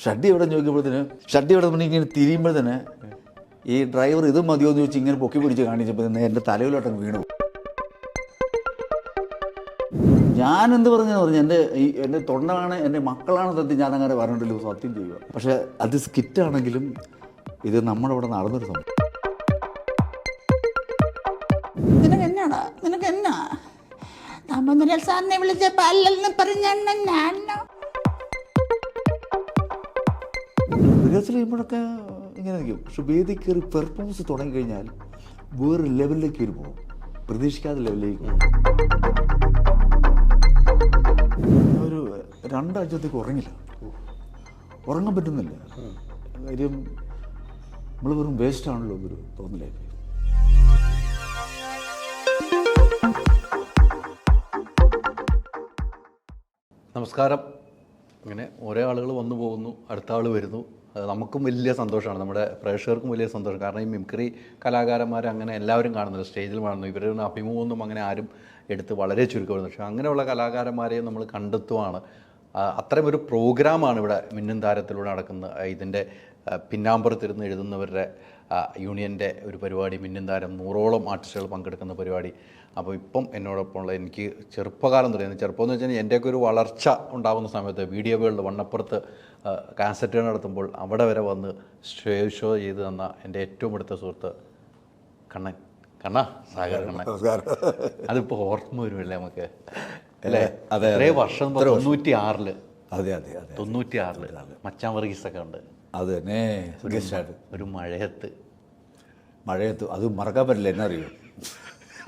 ഷഡ്ഡി എവിടെ ചോദിക്കുമ്പോഴത്തേന് ഷഡ്ഡി എവിടെ നമ്മൾ ഇങ്ങനെ തിരിയുമ്പോഴത്തേന് ഈ ഡ്രൈവർ ഇത് മതിയോ എന്ന് ചോദിച്ച് ഇങ്ങനെ പൊക്കി പിടിച്ച് കാണിച്ചപ്പോൾ എന്റെ തലയിലോട്ടങ്ങ് വീണു. ഞാൻ എന്ത് പറഞ്ഞെന്ന് പറഞ്ഞു എന്റെ ഈ എന്റെ തൊണ്ടാണ് എന്റെ മക്കളാണ് സത്യം ഞാൻ അങ്ങനെ പറഞ്ഞിട്ടില്ല സത്യം ചെയ്യുക. പക്ഷേ അത് സ്കിറ്റാണെങ്കിലും ഇത് നമ്മുടെ ഇവിടെ നടന്നൊരു സംഭവം. നിനക്ക് എന്നാടാ? നിനക്ക് എന്നാ? താമരൽ സാറിനെ വിളിച്ചപ്പോ അല്ലെന്ന് പറഞ്ഞ റിഹേഴ്സൽ ചെയ്യുമ്പോഴൊക്കെ ഇങ്ങനെ നിൽക്കും. പക്ഷെ വേദി കയറി പെർഫോമൻസ് തുടങ്ങിക്കഴിഞ്ഞാൽ വേറെ ലെവലിലേക്ക് കയറി പോകും. പ്രതീക്ഷിക്കാത്ത ലെവലിലേക്ക് ഒരു രണ്ടാഴ്ചത്തേക്ക് ഉറങ്ങില്ല. ഉറങ്ങാൻ പറ്റുന്നില്ല. കാര്യം നമ്മൾ വെറും വേസ്റ്റ് ആണല്ലോ എന്നൊരു തോന്നലായി. നമസ്കാരം. ഇങ്ങനെ ഓരോ ആളുകൾ വന്നു പോകുന്നു അടുത്ത ആൾ വരുന്നു. നമുക്കും വലിയ സന്തോഷമാണ്. നമ്മുടെ പ്രേക്ഷകർക്കും വലിയ സന്തോഷം. കാരണം ഈ മിമിക്രി കലാകാരന്മാർ അങ്ങനെ എല്ലാവരും കാണുന്നത് സ്റ്റേജിൽ കാണുന്നു ഇവരുടെ അഭിമുഖമൊന്നും അങ്ങനെ ആരും എടുത്ത് വളരെ ചുരുക്കമായിരുന്നു പക്ഷേ അങ്ങനെയുള്ള കലാകാരന്മാരെയും നമ്മൾ കണ്ടെത്തുവാണ്. അത്രയും ഒരു പ്രോഗ്രാമാണ് ഇവിടെ മിന്നും താരത്തിലൂടെ നടക്കുന്നത്. ഇതിന്റെ പിന്നാമ്പുറത്തിരുന്ന് എഴുതുന്നവരുടെ യൂണിയന്റെ ഒരു പരിപാടി മിന്നും താരം നൂറോളം ആർട്ടിസ്റ്റുകൾ പങ്കെടുക്കുന്ന പരിപാടി. അപ്പോൾ ഇപ്പം എന്നോടൊപ്പം ഉള്ള എനിക്ക് ചെറുപ്പകാലം തുടങ്ങി. ചെറുപ്പം എന്ന് വെച്ചാൽ എന്റെയൊക്കെ ഒരു വളർച്ച ഉണ്ടാകുന്ന സമയത്ത് വീഡിയോ വേൾഡ് വണ്ണപ്പുറത്ത് കാസറ്റുകൾ നടത്തുമ്പോൾ അവിടെ വരെ വന്ന് സ്റ്റേജ് ഷോ ചെയ്ത് തന്ന എന്റെ ഏറ്റവും അടുത്ത സുഹൃത്ത് കണ്ണൻ. കണ്ണ സാഗർ കണ്ണൻ. അതിപ്പോൾ ഓർമ്മ വരുമല്ലേ നമുക്ക്? അല്ലേ? അതെ, വർഷം തൊണ്ണൂറ്റി ആറിൽ അതെ അതെ അതെ തൊണ്ണൂറ്റി ആറിൽ മച്ചാൻ വർഗീസൊക്കെ ഉണ്ട്. അത് തന്നെ. ഒരു മഴയത്ത്. മഴയത്ത്. അത് മറക്കാൻ പറ്റില്ല എന്നെ അറിയും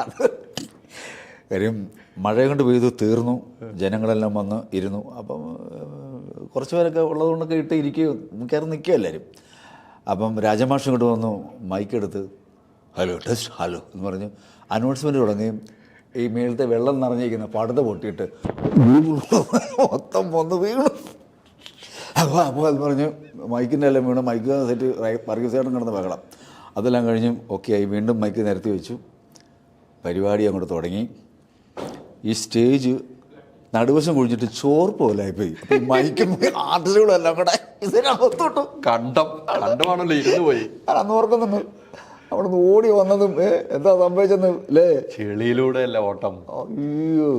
അത് കാര്യം മഴ കൊണ്ട് പെയ്തു തീർന്നു. ജനങ്ങളെല്ലാം വന്ന് ഇരുന്നു. അപ്പം കുറച്ച് പേരൊക്കെ ഉള്ളതുകൊണ്ടൊക്കെ ഇട്ട് ഇരിക്കുകയോ കയറി നിൽക്കുക എല്ലാവരും അപ്പം രാജമാഷ് ഇങ്ങോട്ട് വന്നു മൈക്കെടുത്ത് ഹലോ ടെസ്റ്റ് ഹലോ എന്ന് പറഞ്ഞു. അനൗൺസ്മെന്റ് തുടങ്ങുകയും ഈ മേളത്തെ വെള്ളം നിറഞ്ഞിരിക്കുന്ന പടുത പൊട്ടിയിട്ട് മൊത്തം വന്ന് വീണു. അപ്പോൾ അപ്പോൾ അത് പറഞ്ഞു മൈക്കിന്റെ എല്ലാം വീണ്. മൈക്ക് സെറ്റ് വർഗീസേട്ടൻ കിടന്ന് ബഹളം. അതെല്ലാം കഴിഞ്ഞും ഓക്കെ ആയി. വീണ്ടും മൈക്ക് നിരത്തി വെച്ചു. പരിപാടി അങ്ങോട്ട് തുടങ്ങി. ഈ സ്റ്റേജ് നടുവശം കുഴിച്ചിട്ട് ചോറ് പോലായിപ്പോയി അപ്പോൾ ഈ മൈക്കും ആർട്ടിസ്റ്റുകളും എല്ലാം കൂടെ ഇതിനകത്തോട്ടും. കണ്ടം കണ്ടമാണല്ലോ ഇരുന്ന് പോയി. അന്ന് ഓർക്കുന്നുണ്ട് അവിടെ നിന്ന് ഓടി വന്നതും എന്താ സംഭവിച്ചെന്ന് അല്ലേ ചെളിയിലൂടെ അല്ല ഓട്ടം. അയ്യോ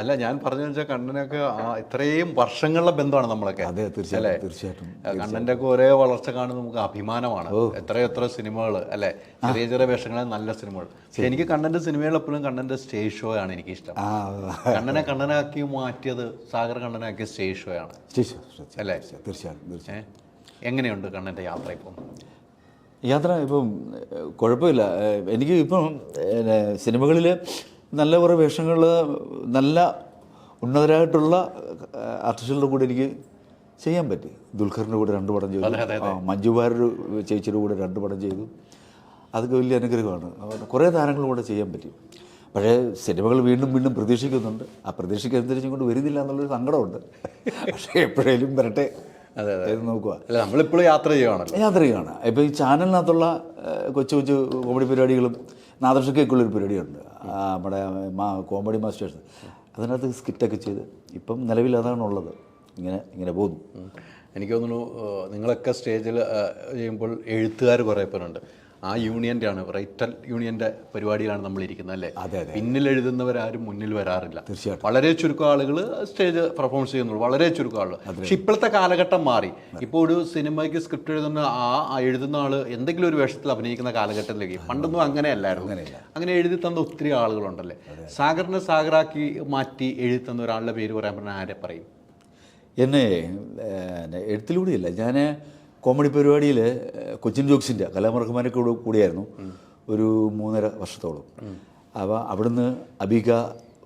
അല്ല ഞാൻ പറഞ്ഞു വെച്ചാൽ കണ്ണനൊക്കെ ഇത്രയും വർഷങ്ങളുടെ ബന്ധമാണ് നമ്മളൊക്കെ. അതെ തീർച്ചയായും തീർച്ചയായിട്ടും കണ്ണന്റെ ഒക്കെ ഒരേ വളർച്ച കാണുന്നത് നമുക്ക് അഭിമാനമാണ്. എത്ര എത്ര സിനിമകൾ അല്ലെ? ചെറിയ ചെറിയ വേഷങ്ങളെ നല്ല സിനിമകൾ എനിക്ക് കണ്ണന്റെ സിനിമകൾ എപ്പോഴും കണ്ണന്റെ സ്റ്റേജ് ഷോ ആണ് എനിക്ക് ഇഷ്ടം കണ്ണനെ കണ്ണനാക്കി മാറ്റിയത് സാഗർ കണ്ണനാക്കിയ സ്റ്റേജ് ഷോ ആണ്. അല്ലേ? തീർച്ചയായും? എങ്ങനെയുണ്ട് കണ്ണന്റെ യാത്ര ഇപ്പം യാത്ര ഇപ്പം കുഴപ്പമില്ല. എനിക്ക് ഇപ്പം സിനിമകളിൽ നല്ല കുറേ വേഷങ്ങൾ നല്ല ഉന്നതരായിട്ടുള്ള ആർട്ടിസ്റ്റുകളുടെ കൂടെ എനിക്ക് ചെയ്യാൻ പറ്റി. ദുൽഖറിന്റെ കൂടെ രണ്ട് പടം ചെയ്തു. ആ, മഞ്ജു വാര്യർ ചേച്ചിയുടെ കൂടെ രണ്ട് പടം ചെയ്തു. അതൊക്കെ വലിയ അനുഗ്രഹമാണ്. കുറേ താരങ്ങളുടെ കൂടെ ചെയ്യാൻ പറ്റി. പക്ഷേ സിനിമകൾ വീണ്ടും വീണ്ടും പ്രതീക്ഷിക്കുന്നുണ്ട്. ആ പ്രതീക്ഷയ്ക്ക് അനുസരിച്ചും കൊണ്ട് വരുന്നില്ല എന്നുള്ളൊരു സങ്കടമുണ്ട്. പക്ഷേ എപ്പോഴേലും വരട്ടെ. നോക്കുക. അല്ല നമ്മളിപ്പോഴും യാത്ര ചെയ്യുകയാണല്ലോ യാത്ര ചെയ്യുകയാണ് ഇപ്പോൾ ഈ ചാനലിനകത്തുള്ള കൊച്ചു കൊച്ചു കോമഡി പരിപാടികളും നാദർഷക്കൊക്കെയുള്ളൊരു പരിപാടിയുണ്ട്. നമ്മുടെ മാ കോമഡി മാസ്റ്റേഴ്സ്. അതിനകത്ത് സ്കിറ്റൊക്കെ ചെയ്ത് ഇപ്പം നിലവിൽ അതാണ് ഉള്ളത്. ഇങ്ങനെ ഇങ്ങനെ പോകുന്നു. എനിക്ക് തോന്നുന്നു നിങ്ങളൊക്കെ സ്റ്റേജിൽ ചെയ്യുമ്പോൾ എഴുത്തുകാർ കുറേ പേരുണ്ട്. ആ യൂണിയന്റെ ആണ് റൈറ്റൽ യൂണിയന്റെ പരിപാടിയിലാണ് നമ്മൾ ഇരിക്കുന്നത് അല്ലേ? അതെ, അതെ. പിന്നിൽ എഴുതുന്നവരാരും മുന്നിൽ വരാറില്ല. തീർച്ചയായിട്ടും. വളരെ ചുരുക്കം ആളുകൾ സ്റ്റേജ് പെർഫോമൻസ് ചെയ്യുന്നുള്ളൂ വളരെ ചുരുക്കം ആളുകൾ പക്ഷെ ഇപ്പോഴത്തെ കാലഘട്ടം മാറി. ഇപ്പോൾ ഒരു സിനിമയ്ക്ക് സ്ക്രിപ്റ്റ് എഴുതുന്ന ആ എഴുതുന്ന ആൾ എന്തെങ്കിലും ഒരു വേഷത്തിൽ അഭിനയിക്കുന്ന കാലഘട്ടത്തിലേക്ക് പണ്ടൊന്നും അങ്ങനെയല്ലായിരുന്നു. അങ്ങനെ എഴുതി തന്ന ഒത്തിരി ആളുകളുണ്ടല്ലേ? സാഗറിനെ സാഗറാക്കി മാറ്റി എഴുതി തന്ന ഒരാളുടെ പേര് പറയാൻ പറഞ്ഞാൽ ആരെ പറയും? എന്നെ എഴുത്തിലൂടെയല്ല ഞാൻ കോമഡി പരിപാടിയിൽ കൊച്ചിൻ ജോക്സിന്റെ കലാമറക്കുമാരെ കൂടെ കൂടിയായിരുന്നു. ഒരു മൂന്നര വർഷത്തോളം. അപ്പോൾ അവിടുന്ന് അബിക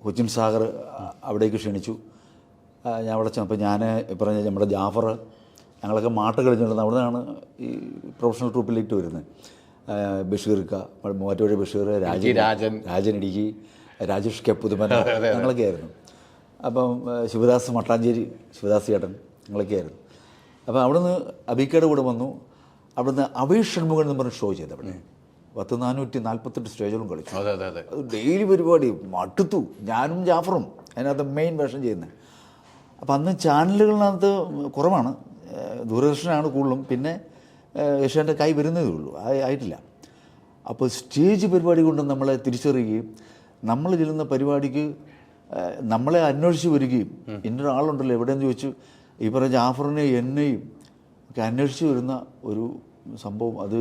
കൊച്ചിൻ സാഗർ അവിടേക്ക് ക്ഷണിച്ചു. ഞാൻ അവിടെ ചെന്നപ്പോൾ ഞാൻ പറഞ്ഞ നമ്മുടെ ജാഫർ ഞങ്ങളൊക്കെ മാട്ട് കളിച്ചിട്ടുണ്ട് അവിടെ നിന്നാണ് ഈ പ്രൊഫഷണൽ ട്രൂപ്പിലേക്ക് വരുന്നത്. ബഷീർക്ക മൂവാറ്റുപുഴ ബഷീർ രാജൻ രാജൻ. രാജൻ ഇടുക്കി രാജേഷ് കെ പുതുമന ഞങ്ങളൊക്കെ ആയിരുന്നു അപ്പം ശിവദാസ് മട്ടാഞ്ചേരി ശിവദാസ് ചേട്ടൻ ഞങ്ങളൊക്കെ ആയിരുന്നു അപ്പം അവിടുന്ന് അബിക്കയുടെ കൂടെ വന്നു. അവിടുന്ന് അഭയ് ഷൺമുഖൻ എന്ന് പറഞ്ഞ ഷോ ചെയ്തു അവിടെ. പത്ത് നാനൂറ്റി നാൽപ്പത്തെട്ട് സ്റ്റേജുകളും കളിച്ചു. അതെ അതെ അതെ. അത് ഡെയിലി പരിപാടി. മടുത്തു. ഞാനും ജാഫറും അതിനകത്ത് മെയിൻ വേഷം ചെയ്യുന്നത് അപ്പം അന്ന് ചാനലുകളിനകത്ത് കുറവാണ്. ദൂരദർശനാണ് കൂടുതലും. പിന്നെ ഏഷ്യാന്റെ കൈ വരുന്നതേ ഉള്ളൂ. ആയി- ആയിട്ടില്ല. അപ്പോൾ സ്റ്റേജ് പരിപാടി കൊണ്ട് നമ്മളെ തിരിച്ചറിയുകയും നമ്മൾ ചെല്ലുന്ന പരിപാടിക്ക് നമ്മളെ അന്വേഷിച്ച് വരികയും ഇന്നൊരാളുണ്ടല്ലോ എവിടെയെന്ന് ചോദിച്ചു ഈ പറഞ്ഞ ജാഫറിനെ എന്നെയും ഒക്കെ അന്വേഷിച്ച് വരുന്ന ഒരു സംഭവം അത്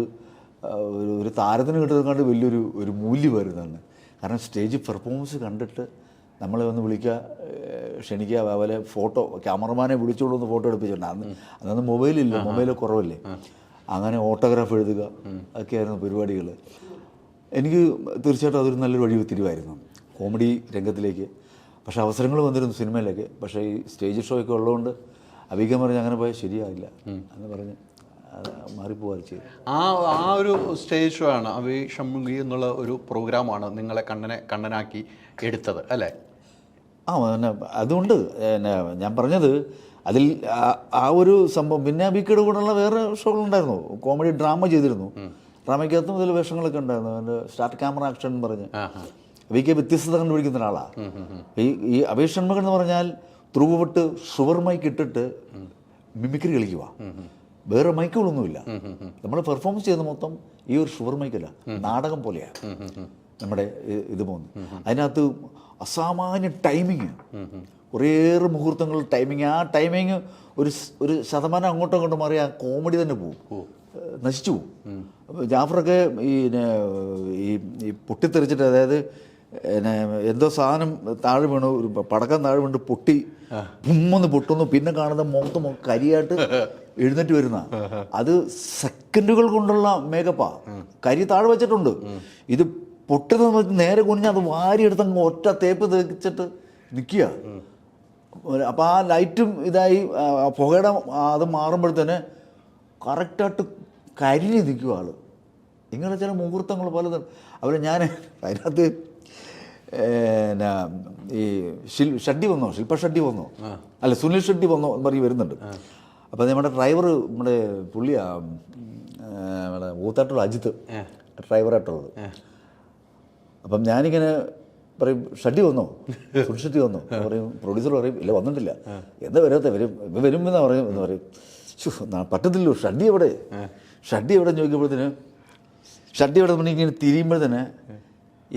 ഒരു ഒരു താരത്തിന് കിട്ടുന്നതുകൊണ്ട് വലിയൊരു ഒരു മൂല്യമായിരുന്നാണ് കാരണം സ്റ്റേജ് പെർഫോമൻസ് കണ്ടിട്ട് നമ്മളെ ഒന്ന് വിളിക്കുക ക്ഷണിക്കുക അതുപോലെ ഫോട്ടോ ക്യാമറമാനെ ഒന്ന് ഫോട്ടോ എടുപ്പിച്ചിട്ടുണ്ട്. അന്ന് അന്നൊന്നും മൊബൈലില്ല മൊബൈൽ കുറവല്ലേ? അങ്ങനെ ഓട്ടോഗ്രാഫ് എഴുതുക ഒക്കെയായിരുന്നു പരിപാടികൾ. എനിക്ക് തീർച്ചയായിട്ടും അതൊരു നല്ലൊരു വഴി തിരിവായിരുന്നു കോമഡി രംഗത്തിലേക്ക്. പക്ഷേ അവസരങ്ങൾ വന്നിരുന്നു സിനിമയിലേക്ക്. പക്ഷേ ഈ സ്റ്റേജ് ഷോ ഒക്കെ ഉള്ളതുകൊണ്ട് അഭികം പറഞ്ഞ് അങ്ങനെ പോയാൽ ശരിയാവില്ല എന്ന് പറഞ്ഞ് മാറിപ്പോവാതെ ചെയ്തു. ആ ആ ഒരു സ്റ്റേജ് ഷോ ആണ് അവി ഷമ്മുഖി എന്നുള്ള ഒരു പ്രോഗ്രാമാണ് നിങ്ങളെ കണ്ണനെ കണ്ണനാക്കി എടുത്തത് അല്ലേ? ആ അതുകൊണ്ട് എന്നെ ഞാൻ പറഞ്ഞത് അതിൽ ആ- ഒരു സംഭവം പിന്നെ അബിക്കയുടെ കൂടെയുള്ള വേറെ ഷോകളുണ്ടായിരുന്നു കോമഡി ഡ്രാമ ചെയ്തിരുന്നു. ഡ്രാമയ്ക്കകത്തും ഇതിൽ വേഷങ്ങളൊക്കെ ഉണ്ടായിരുന്നു. അതിന്റെ സ്റ്റാർട്ട് ക്യാമറ ആക്ഷൻ എന്ന് പറഞ്ഞ്. അബിക്ക് വ്യത്യസ്തത കണ്ടുപിടിക്കുന്ന ഒരാളാണ് ഈ ഈ ഷൺമുഖൻ എന്ന് പറഞ്ഞാൽ ത്രൂവിട്ട് ഷുവർ മൈക്ക് ഇട്ടിട്ട് മിമിക്രി കളിക്കുക. വേറെ മൈക്കുകളൊന്നുമില്ല. നമ്മൾ പെർഫോമൻസ് ചെയ്യുന്ന മൊത്തം ഈ ഒരു ഷുവർ മൈക്കല്ല നാടകം പോലെയാണ് നമ്മുടെ ഇത് പോകുന്നത്. അതിനകത്ത് അസാമാന്യ ടൈമിങ് കുറേയേറെ മുഹൂർത്തങ്ങൾ ടൈമിങ് ആ ടൈമിങ് ഒരു ഒരു ശതമാനം അങ്ങോട്ടും അങ്ങോട്ടും മാറി ആ കോമഡി തന്നെ പോകും ഏഹ് നശിച്ചു പോകും അപ്പോൾ ജാഫറൊക്കെ ഈ ഈ പൊട്ടിത്തെറിച്ചിട്ട് അതായത് എന്തോ സാധനം താഴെ വീണു ഒരു പടക്കം താഴെ വീണ് പൊട്ടി ഉമ്മെന്ന് പൊട്ടുന്നു. പിന്നെ കാണുന്ന മുഖത്ത് കരിയായിട്ട് എഴുന്നേറ്റ് വരുന്ന. അത് സെക്കൻഡുകൾ കൊണ്ടുള്ള മേക്കപ്പാ കരി താഴെ വെച്ചിട്ടുണ്ട്. ഇത് പൊട്ടുന്ന നേരെ കുനിഞ്ഞ് അത് വാരിയെടുത്ത് അങ്ങ് ഒറ്റ തേപ്പ് തേച്ചിട്ട് നിൽക്കുക അപ്പോൾ ആ ലൈറ്റും ഇതായി. പുകയുടെ അത് മാറുമ്പോഴത്തേന് കറക്റ്റായിട്ട് കരിഞ്ഞ് നിൽക്കുക ആൾ. ഇങ്ങനെ ചില മുഹൂർത്തങ്ങൾ പലതും. അവർ ഞാൻ അതിനകത്ത് ഈ ശിൽ ഷഡ്ഡി വന്നോ? ശില്പ ഷഡ്ഡി വന്നോ? അല്ല സുനിൽ ഷെഡ്ഡി വന്നോ എന്ന് പറഞ്ഞ് വരുന്നുണ്ട്. അപ്പോൾ നമ്മുടെ ഡ്രൈവർ നമ്മുടെ പുള്ളിയാ നമ്മുടെ ഊത്താട്ടുള്ള അജിത്ത് ഡ്രൈവറായിട്ടുള്ളത്. അപ്പം ഞാനിങ്ങനെ പറയും ഷഡ്ഡി വന്നോ? സുനിൽ ഷഡ്ഡി വന്നോ? എന്ന് പറയും പ്രൊഡ്യൂസർ പറയും ഇല്ല വന്നിട്ടില്ല. എന്താ വരാത്ത? വരും വരും എന്നാ പറയും എന്ന് പറയും. പറ്റത്തില്ലോ ഷഡ്ഡി എവിടെ? ഷഡ്ഡി എവിടെ? ചോദിക്കുമ്പോഴത്തേന് ഷഡ്ഡി എവിടെ? ഇങ്ങനെ തിരിയുമ്പോഴത്തേന്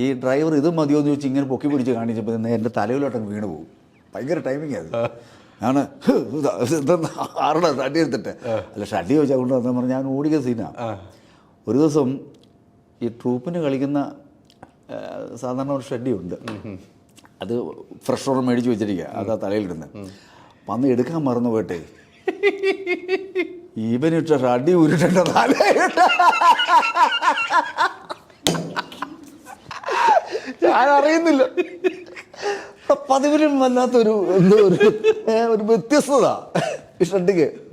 ഈ ഡ്രൈവർ ഇത് മതിയോ എന്ന് ചോദിച്ച് ഇങ്ങനെ പൊക്കി പിടിച്ച് കാണിച്ചപ്പോൾ തന്നെ എന്റെ തലയിലോട്ടങ്ങ് വീണ് പോകും ഭയങ്കര ടൈമിങ് അത് ആണ് ആരുടെ ഷട്ടി എടുത്തിട്ട്? അല്ല ഷട്ടി വെച്ചാൽ കൊണ്ട് വന്നാൽ പറഞ്ഞാൽ ഞാൻ ഓടിയ സീനാണ് ഒരു ദിവസം ഈ ട്രൂപ്പിന് കളിക്കുന്ന സാധാരണ ഒരു ഷഡ്ഡി ഉണ്ട്. അത് ഫ്രഷ് ഓർഡർ മേടിച്ച് വെച്ചിരിക്കുക അത് ആ തലയിലിടുന്നത് അപ്പം അന്ന് എടുക്കാൻ മറന്നു പോയിട്ടെ. ഇവനിട്ട ഷഡി ഉരുട്ടേണ്ട തലയിട്ട് ഞാൻ അറിയുന്നില്ല പതിവിലും വല്ലാത്തൊരു എന്തോ ഒരു ഒരു വ്യത്യസ്തത. ഈ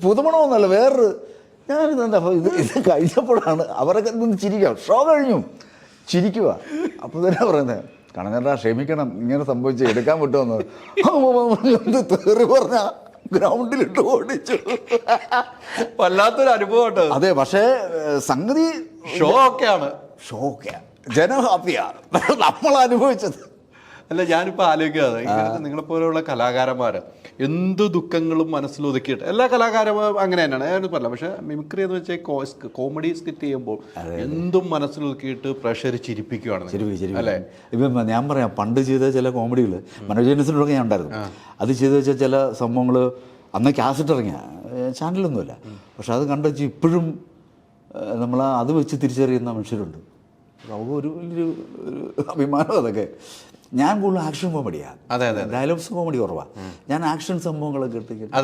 പുതുമണമൊന്നുമല്ല വേറൊരു. ഞാനിത് എന്താ ഇത് ഇത് കഴിഞ്ഞപ്പോഴാണ് അവരൊക്കെ നിന്ന് ചിരിക്കുക. ഷോ കഴിഞ്ഞു. ചിരിക്കുക. അപ്പോൾ തന്നെ പറയുന്നത് കണഞ്ഞേട്ടാ ക്ഷമിക്കണം. ഇങ്ങനെ സംഭവിച്ച് എടുക്കാൻ പറ്റുമെന്ന്. എന്ത് തെറി പറഞ്ഞ ഗ്രൗണ്ടിലിട്ട് ഓടിച്ചു. വല്ലാത്തൊരു അനുഭവം അതെ പക്ഷേ സംഗതി ഷോ ഒക്കെയാണ് ഷോക്കാ ജനം ഹാപ്പിയാണ് നമ്മൾ അനുഭവിച്ചത് അല്ല ഞാനിപ്പോൾ ആലോചിക്കാതെ ഇങ്ങനത്തെ നിങ്ങളെപ്പോലെയുള്ള കലാകാരന്മാർ എന്ത് ദുഃഖങ്ങളും മനസ്സിലൊതുക്കിയിട്ട് എല്ലാ കലാകാരന്മാരും അങ്ങനെ തന്നെയാണ്. ഞാനൊന്നും പറയില്ല പക്ഷേ മിമിക്രി എന്ന് വെച്ചാൽ കോമഡി സ്കിറ്റ് ചെയ്യുമ്പോൾ എന്തും മനസ്സിലൊതുക്കിയിട്ട് പ്രഷർ ചിരിപ്പിക്കുകയാണ് അല്ലേ? ഇപ്പം ഞാൻ പറയാം പണ്ട് ചെയ്ത ചില കോമഡികൾ മനോജനസിനോടൊക്കെ ഞാൻ ഉണ്ടായിരുന്നു. അത് ചെയ്ത് വെച്ചാൽ ചില സംഭവങ്ങൾ അന്ന് കാസറ്റ് ഇറങ്ങിയ ചാനലൊന്നുമില്ല. പക്ഷെ അത് കണ്ടു വെച്ച് ഇപ്പോഴും നമ്മൾ അത് വെച്ച് തിരിച്ചറിയുന്ന മനുഷ്യരുണ്ട്. നമുക്ക് ഒരു വലിയൊരു ഒരു അഭിമാനം അതൊക്കെ. ഞാൻ കൂടുതൽ ആക്ഷൻ കോമഡിയാണ് അതെ, അതെ, ഡയലോഗ്സ് കോമഡി കുറവാണ് ഞാൻ ആക്ഷൻ സംഭവങ്ങളൊക്കെ എടുത്തിട്ട്.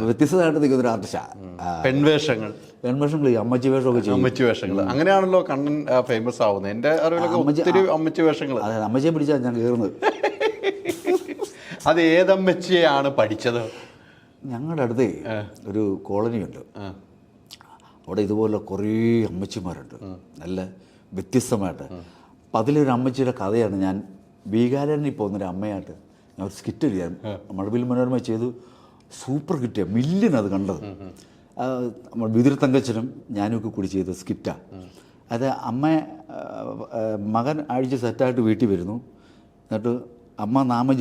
വ്യത്യസ്തമായിട്ട് നിൽക്കുന്ന ഒരു ആർട്ടിസ്റ്റാണ് പെൺവേഷങ്ങൾ. പെൺവേഷം അമ്മച്ചി വേഷമൊക്കെ ചെയ്യും. അമ്മച്ചി വേഷങ്ങൾ. അങ്ങനെയാണല്ലോ കണ്ണൻ ഫേമസ് ആവുന്നത്. എന്റെ അറിവിലൊക്കെ അമ്മച്ചി- ഒത്തിരി അമ്മച്ചി വേഷങ്ങൾ. അതെ അമ്മച്ചിയെ പിടിച്ചാൽ ഞാൻ കയറുന്നത് അത് ഏതമ്മച്ചിയാണ് പഠിച്ചത്? ഞങ്ങളുടെ അടുത്ത് ഒരു കോളനിയുണ്ട്. അവിടെ ഇതുപോലെ കുറേ അമ്മച്ചിമാരുണ്ട്. നല്ല വ്യത്യസ്തമായിട്ട്. അപ്പം അതിലൊരു അമ്മച്ചിയുടെ കഥയാണ് ഞാൻ ബീഗാലനിൽ പോകുന്നൊരു അമ്മയായിട്ട് ഞാൻ ഒരു സ്കിറ്റ് ചെയ്യാൻ മഴവിൽ മനോരമ ചെയ്തു. സൂപ്പർ കിട്ടിയ മില്യൻ അത് കണ്ടത്. വിതിര നമ്മൾ വിതിർ തങ്കച്ചനും ഞാനൊക്കെ കൂടി ചെയ്ത സ്കിറ്റാണ് അത് അമ്മ മകൻ അഴിച്ച് സെറ്റായിട്ട് വീട്ടിൽ വരുന്നു. എന്നിട്ട് അമ്മ നാമം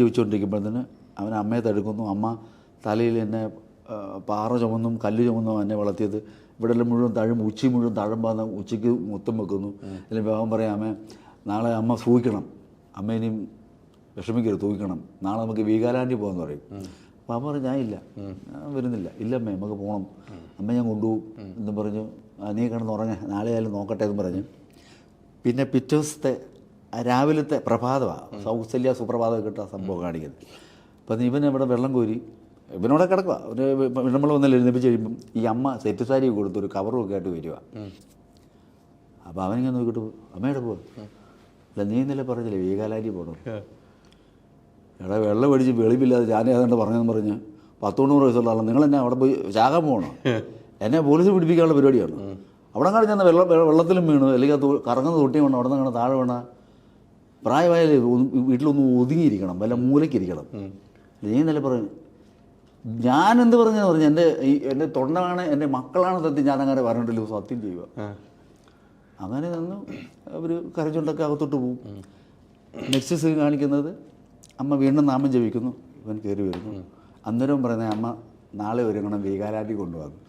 തന്നെ അവൻ അമ്മയെ തടുക്കുന്നു. അമ്മ തലയിൽ എന്നെ പാറ ചുമന്നും കല്ല് ചുമന്നും എന്നെ വളർത്തിയത് ഇവിടെ മുഴുവൻ തഴും ഉച്ചി മുഴുവൻ തഴമ്പാന്ന് ഉച്ചയ്ക്ക് മൊത്തം വെക്കുന്നു. അല്ലെങ്കിൽ അവൻ പറയാം അമ്മ നാളെ അമ്മ സൂഹിക്കണം. അമ്മ ഇനിയും വിഷമിക്കരുത് തൂക്കണം നാളെ നമുക്ക് വീകാലാണ്ടി പോകാമെന്ന് പറയും. അപ്പോൾ അമ്മ പറഞ്ഞു ഞാൻ ഇല്ല. ഞാൻ വരുന്നില്ല. ഇല്ല അമ്മേ നമുക്ക് പോകണം അമ്മ ഞാൻ കൊണ്ടുപോകും. എന്നും പറഞ്ഞു. "ആ, നീ കിടന്ന് ഉറങ്ങ. നാളെ ആയാലും നോക്കട്ടെ എന്ന് പറഞ്ഞു. പിന്നെ പിറ്റേ ദിവസത്തെ രാവിലത്തെ പ്രഭാതമാണ് സൗസല്യ സുപ്രഭാതം കിട്ടുക സംഭവം കാണിക്കുന്നത്. അപ്പം ഇവൻ ഇവിടെ വെള്ളം കോരി ഇവനോടെ കിടക്കുക ഒരു നമ്മൾ വന്ന് എഴുന്നേപ്പിച്ച് കഴിയുമ്പം ഈ അമ്മ സെറ്റ് സാരി കൊടുത്ത് ഒരു കവറും ഒക്കെ ആയിട്ട് വരിക അപ്പോൾ അവനിങ്ങനെ നോക്കിയിട്ട് പോകും അമ്മയുടെ പോകും അല്ല നീ ഇന്നലെ പറഞ്ഞില്ലേ വീകാലാരി പോകണം എടാ വെള്ളം അടിച്ച് വെളിവില്ലാതെ ഞാൻ ഏതാണ്ട് പറഞ്ഞെന്ന് പറഞ്ഞ് പത്തൊണ്ണൂറ് വയസ്സുള്ള ആളാണ് നിങ്ങൾ എന്നെ അവിടെ പോയി ചാകാൻ പോകണം? എന്നെ പോലീസ് പിടിപ്പിക്കാനുള്ള പരിപാടിയാണ്? അവിടെ കാണി ഞാൻ വെള്ളം വെള്ളം- വെള്ളത്തിലും വീണ്. അല്ലെങ്കിൽ അത് കറങ്ങുന്ന തൊട്ടി വേണം. അവിടെ നിന്ന് താഴെ വീണ. പ്രായമായാലേ വീട്ടിലൊന്നും വീട്ടിലൊന്ന് ഒതുങ്ങിയിരിക്കണം. വല്ല മൂലയ്ക്കിരിക്കണം നീ ഇന്നലെ പറഞ്ഞു ഞാൻ എന്ത് പറഞ്ഞു പറഞ്ഞു എന്റെ ഈ എന്റെ തൊണ്ടനാണ് എന്റെ മക്കളാണ് സത്യം ഞാൻ അങ്ങനെ പറഞ്ഞിട്ടില്ല സത്യം ചെയ്യുക. അങ്ങനെ നിന്ന് അവർ കരച്ചുണ്ടൊക്കെ അകത്തോട്ട് പോകും നെക്സ്റ്റ് സീൻ കാണിക്കുന്നത് അമ്മ വീണ്ടും നാമം ജപിക്കുന്നു ഇവൻ കയറി വരുന്നു. അന്നേരം പറയുന്നത് അമ്മ നാളെ ഒരുങ്ങണം വീകാലാൻഡി കൊണ്ടുവന്നു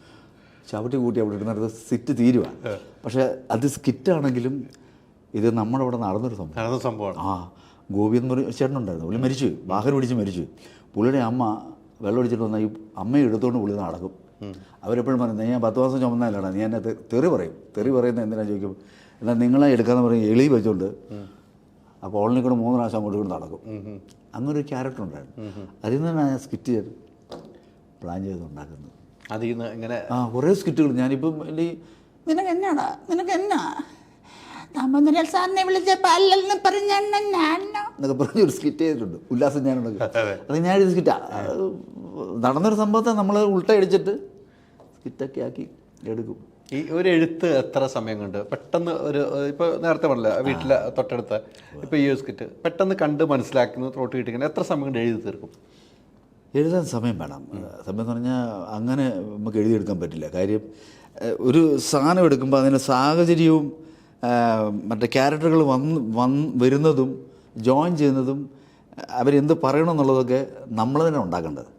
ചവിട്ടി കൂട്ടി അവിടെ ഇടുന്നിടത്ത് സിറ്റ് തീരുവാണ് പക്ഷേ അത് സ്കിറ്റാണെങ്കിലും ഇത് നമ്മുടെ ഇവിടെ നടന്നൊരു സംഭവം. നടന്ന സംഭവമാണ്. ആ ഗോപി എന്ന് പറഞ്ഞ ചേട്ടനുണ്ടായിരുന്നു പുള്ളി മരിച്ചു വാഹനം പിടിച്ച് മരിച്ചു പുള്ളിയുടെ അമ്മ വെള്ളം ഒടിച്ചിട്ട് വന്നാൽ ഈ അമ്മയെ എടുത്തുകൊണ്ട് പുള്ളി നടക്കും അവരെപ്പോഴും പറയുന്നത് ഞാൻ പത്ത് മാസം ചുമന്നല്ലടാ ഞാൻ എന്നെ തെറി പറയും. തെറി പറയുന്നത് എന്തിനാ ചോദിക്കും? എന്നാൽ നിങ്ങളെ എടുക്കാന്ന് പറയും എളി വെച്ചോണ്ട് ആ കോളനി കൂടെ മൂന്ന് പ്രാവശ്യം അങ്ങോട്ട് കൊണ്ട് നടക്കും. അങ്ങനെ ഒരു ക്യാരക്ടർ ഉണ്ടായിരുന്നു. അതിൽ നിന്നാണ് ഞാൻ സ്കിറ്റ് ചെയ്ത് പ്ലാൻ ചെയ്ത് ഉണ്ടാക്കുന്നത്. അതിൽ നിന്ന് ഇങ്ങനെ ആ കുറേ സ്കിറ്റുകൾ. ഞാനിപ്പം എന്റെ നിനക്ക് എന്നാടാ? നിനക്ക് എന്നാ? സാറിനെ വിളിച്ചപ്പോൾ അല്ലെന്ന് പറഞ്ഞണ്ണ ഞാനോ? എന്നൊക്കെ പറഞ്ഞ് ഒരു സ്കിറ്റ് ചെയ്തിട്ടുണ്ട്. ഉല്ലാസം ഞാനുണ്ട്. അത് ഞാൻ എഴുതി സ്കിറ്റാ നടന്നൊരു സംഭവത്തെ നമ്മൾ ഉൾട്ട അടിച്ചിട്ട് സ്കിറ്റൊക്കെ ആക്കി എടുക്കും. ഈ ഒരു എഴുത്ത് എത്ര സമയം കൊണ്ട്? പെട്ടെന്ന് ഒരു ഇപ്പോൾ നേരത്തെ പറഞ്ഞില്ല വീട്ടിലെ തൊട്ടടുത്ത. ഇപ്പോൾ ഈ സ്കിറ്റ് പെട്ടെന്ന് കണ്ട് മനസ്സിലാക്കുന്ന തോട്ട് കിട്ടിക്കുന്ന എത്ര സമയം കൊണ്ട് എഴുതി തീർക്കും? എഴുതാൻ സമയം വേണം. സമയം എന്ന് പറഞ്ഞാൽ അങ്ങനെ നമുക്ക് എഴുതിയെടുക്കാൻ പറ്റില്ല. കാര്യം ഒരു സാധനം എടുക്കുമ്പോൾ അതിന്റെ സാഹചര്യവും മറ്റേ ക്യാരക്ടറുകൾ വന്ന് വന്ന് വരുന്നതും ജോയിൻ ചെയ്യുന്നതും അവരെന്ത് പറയണമെന്നുള്ളതൊക്കെ നമ്മൾ തന്നെ ഉണ്ടാക്കേണ്ടത്.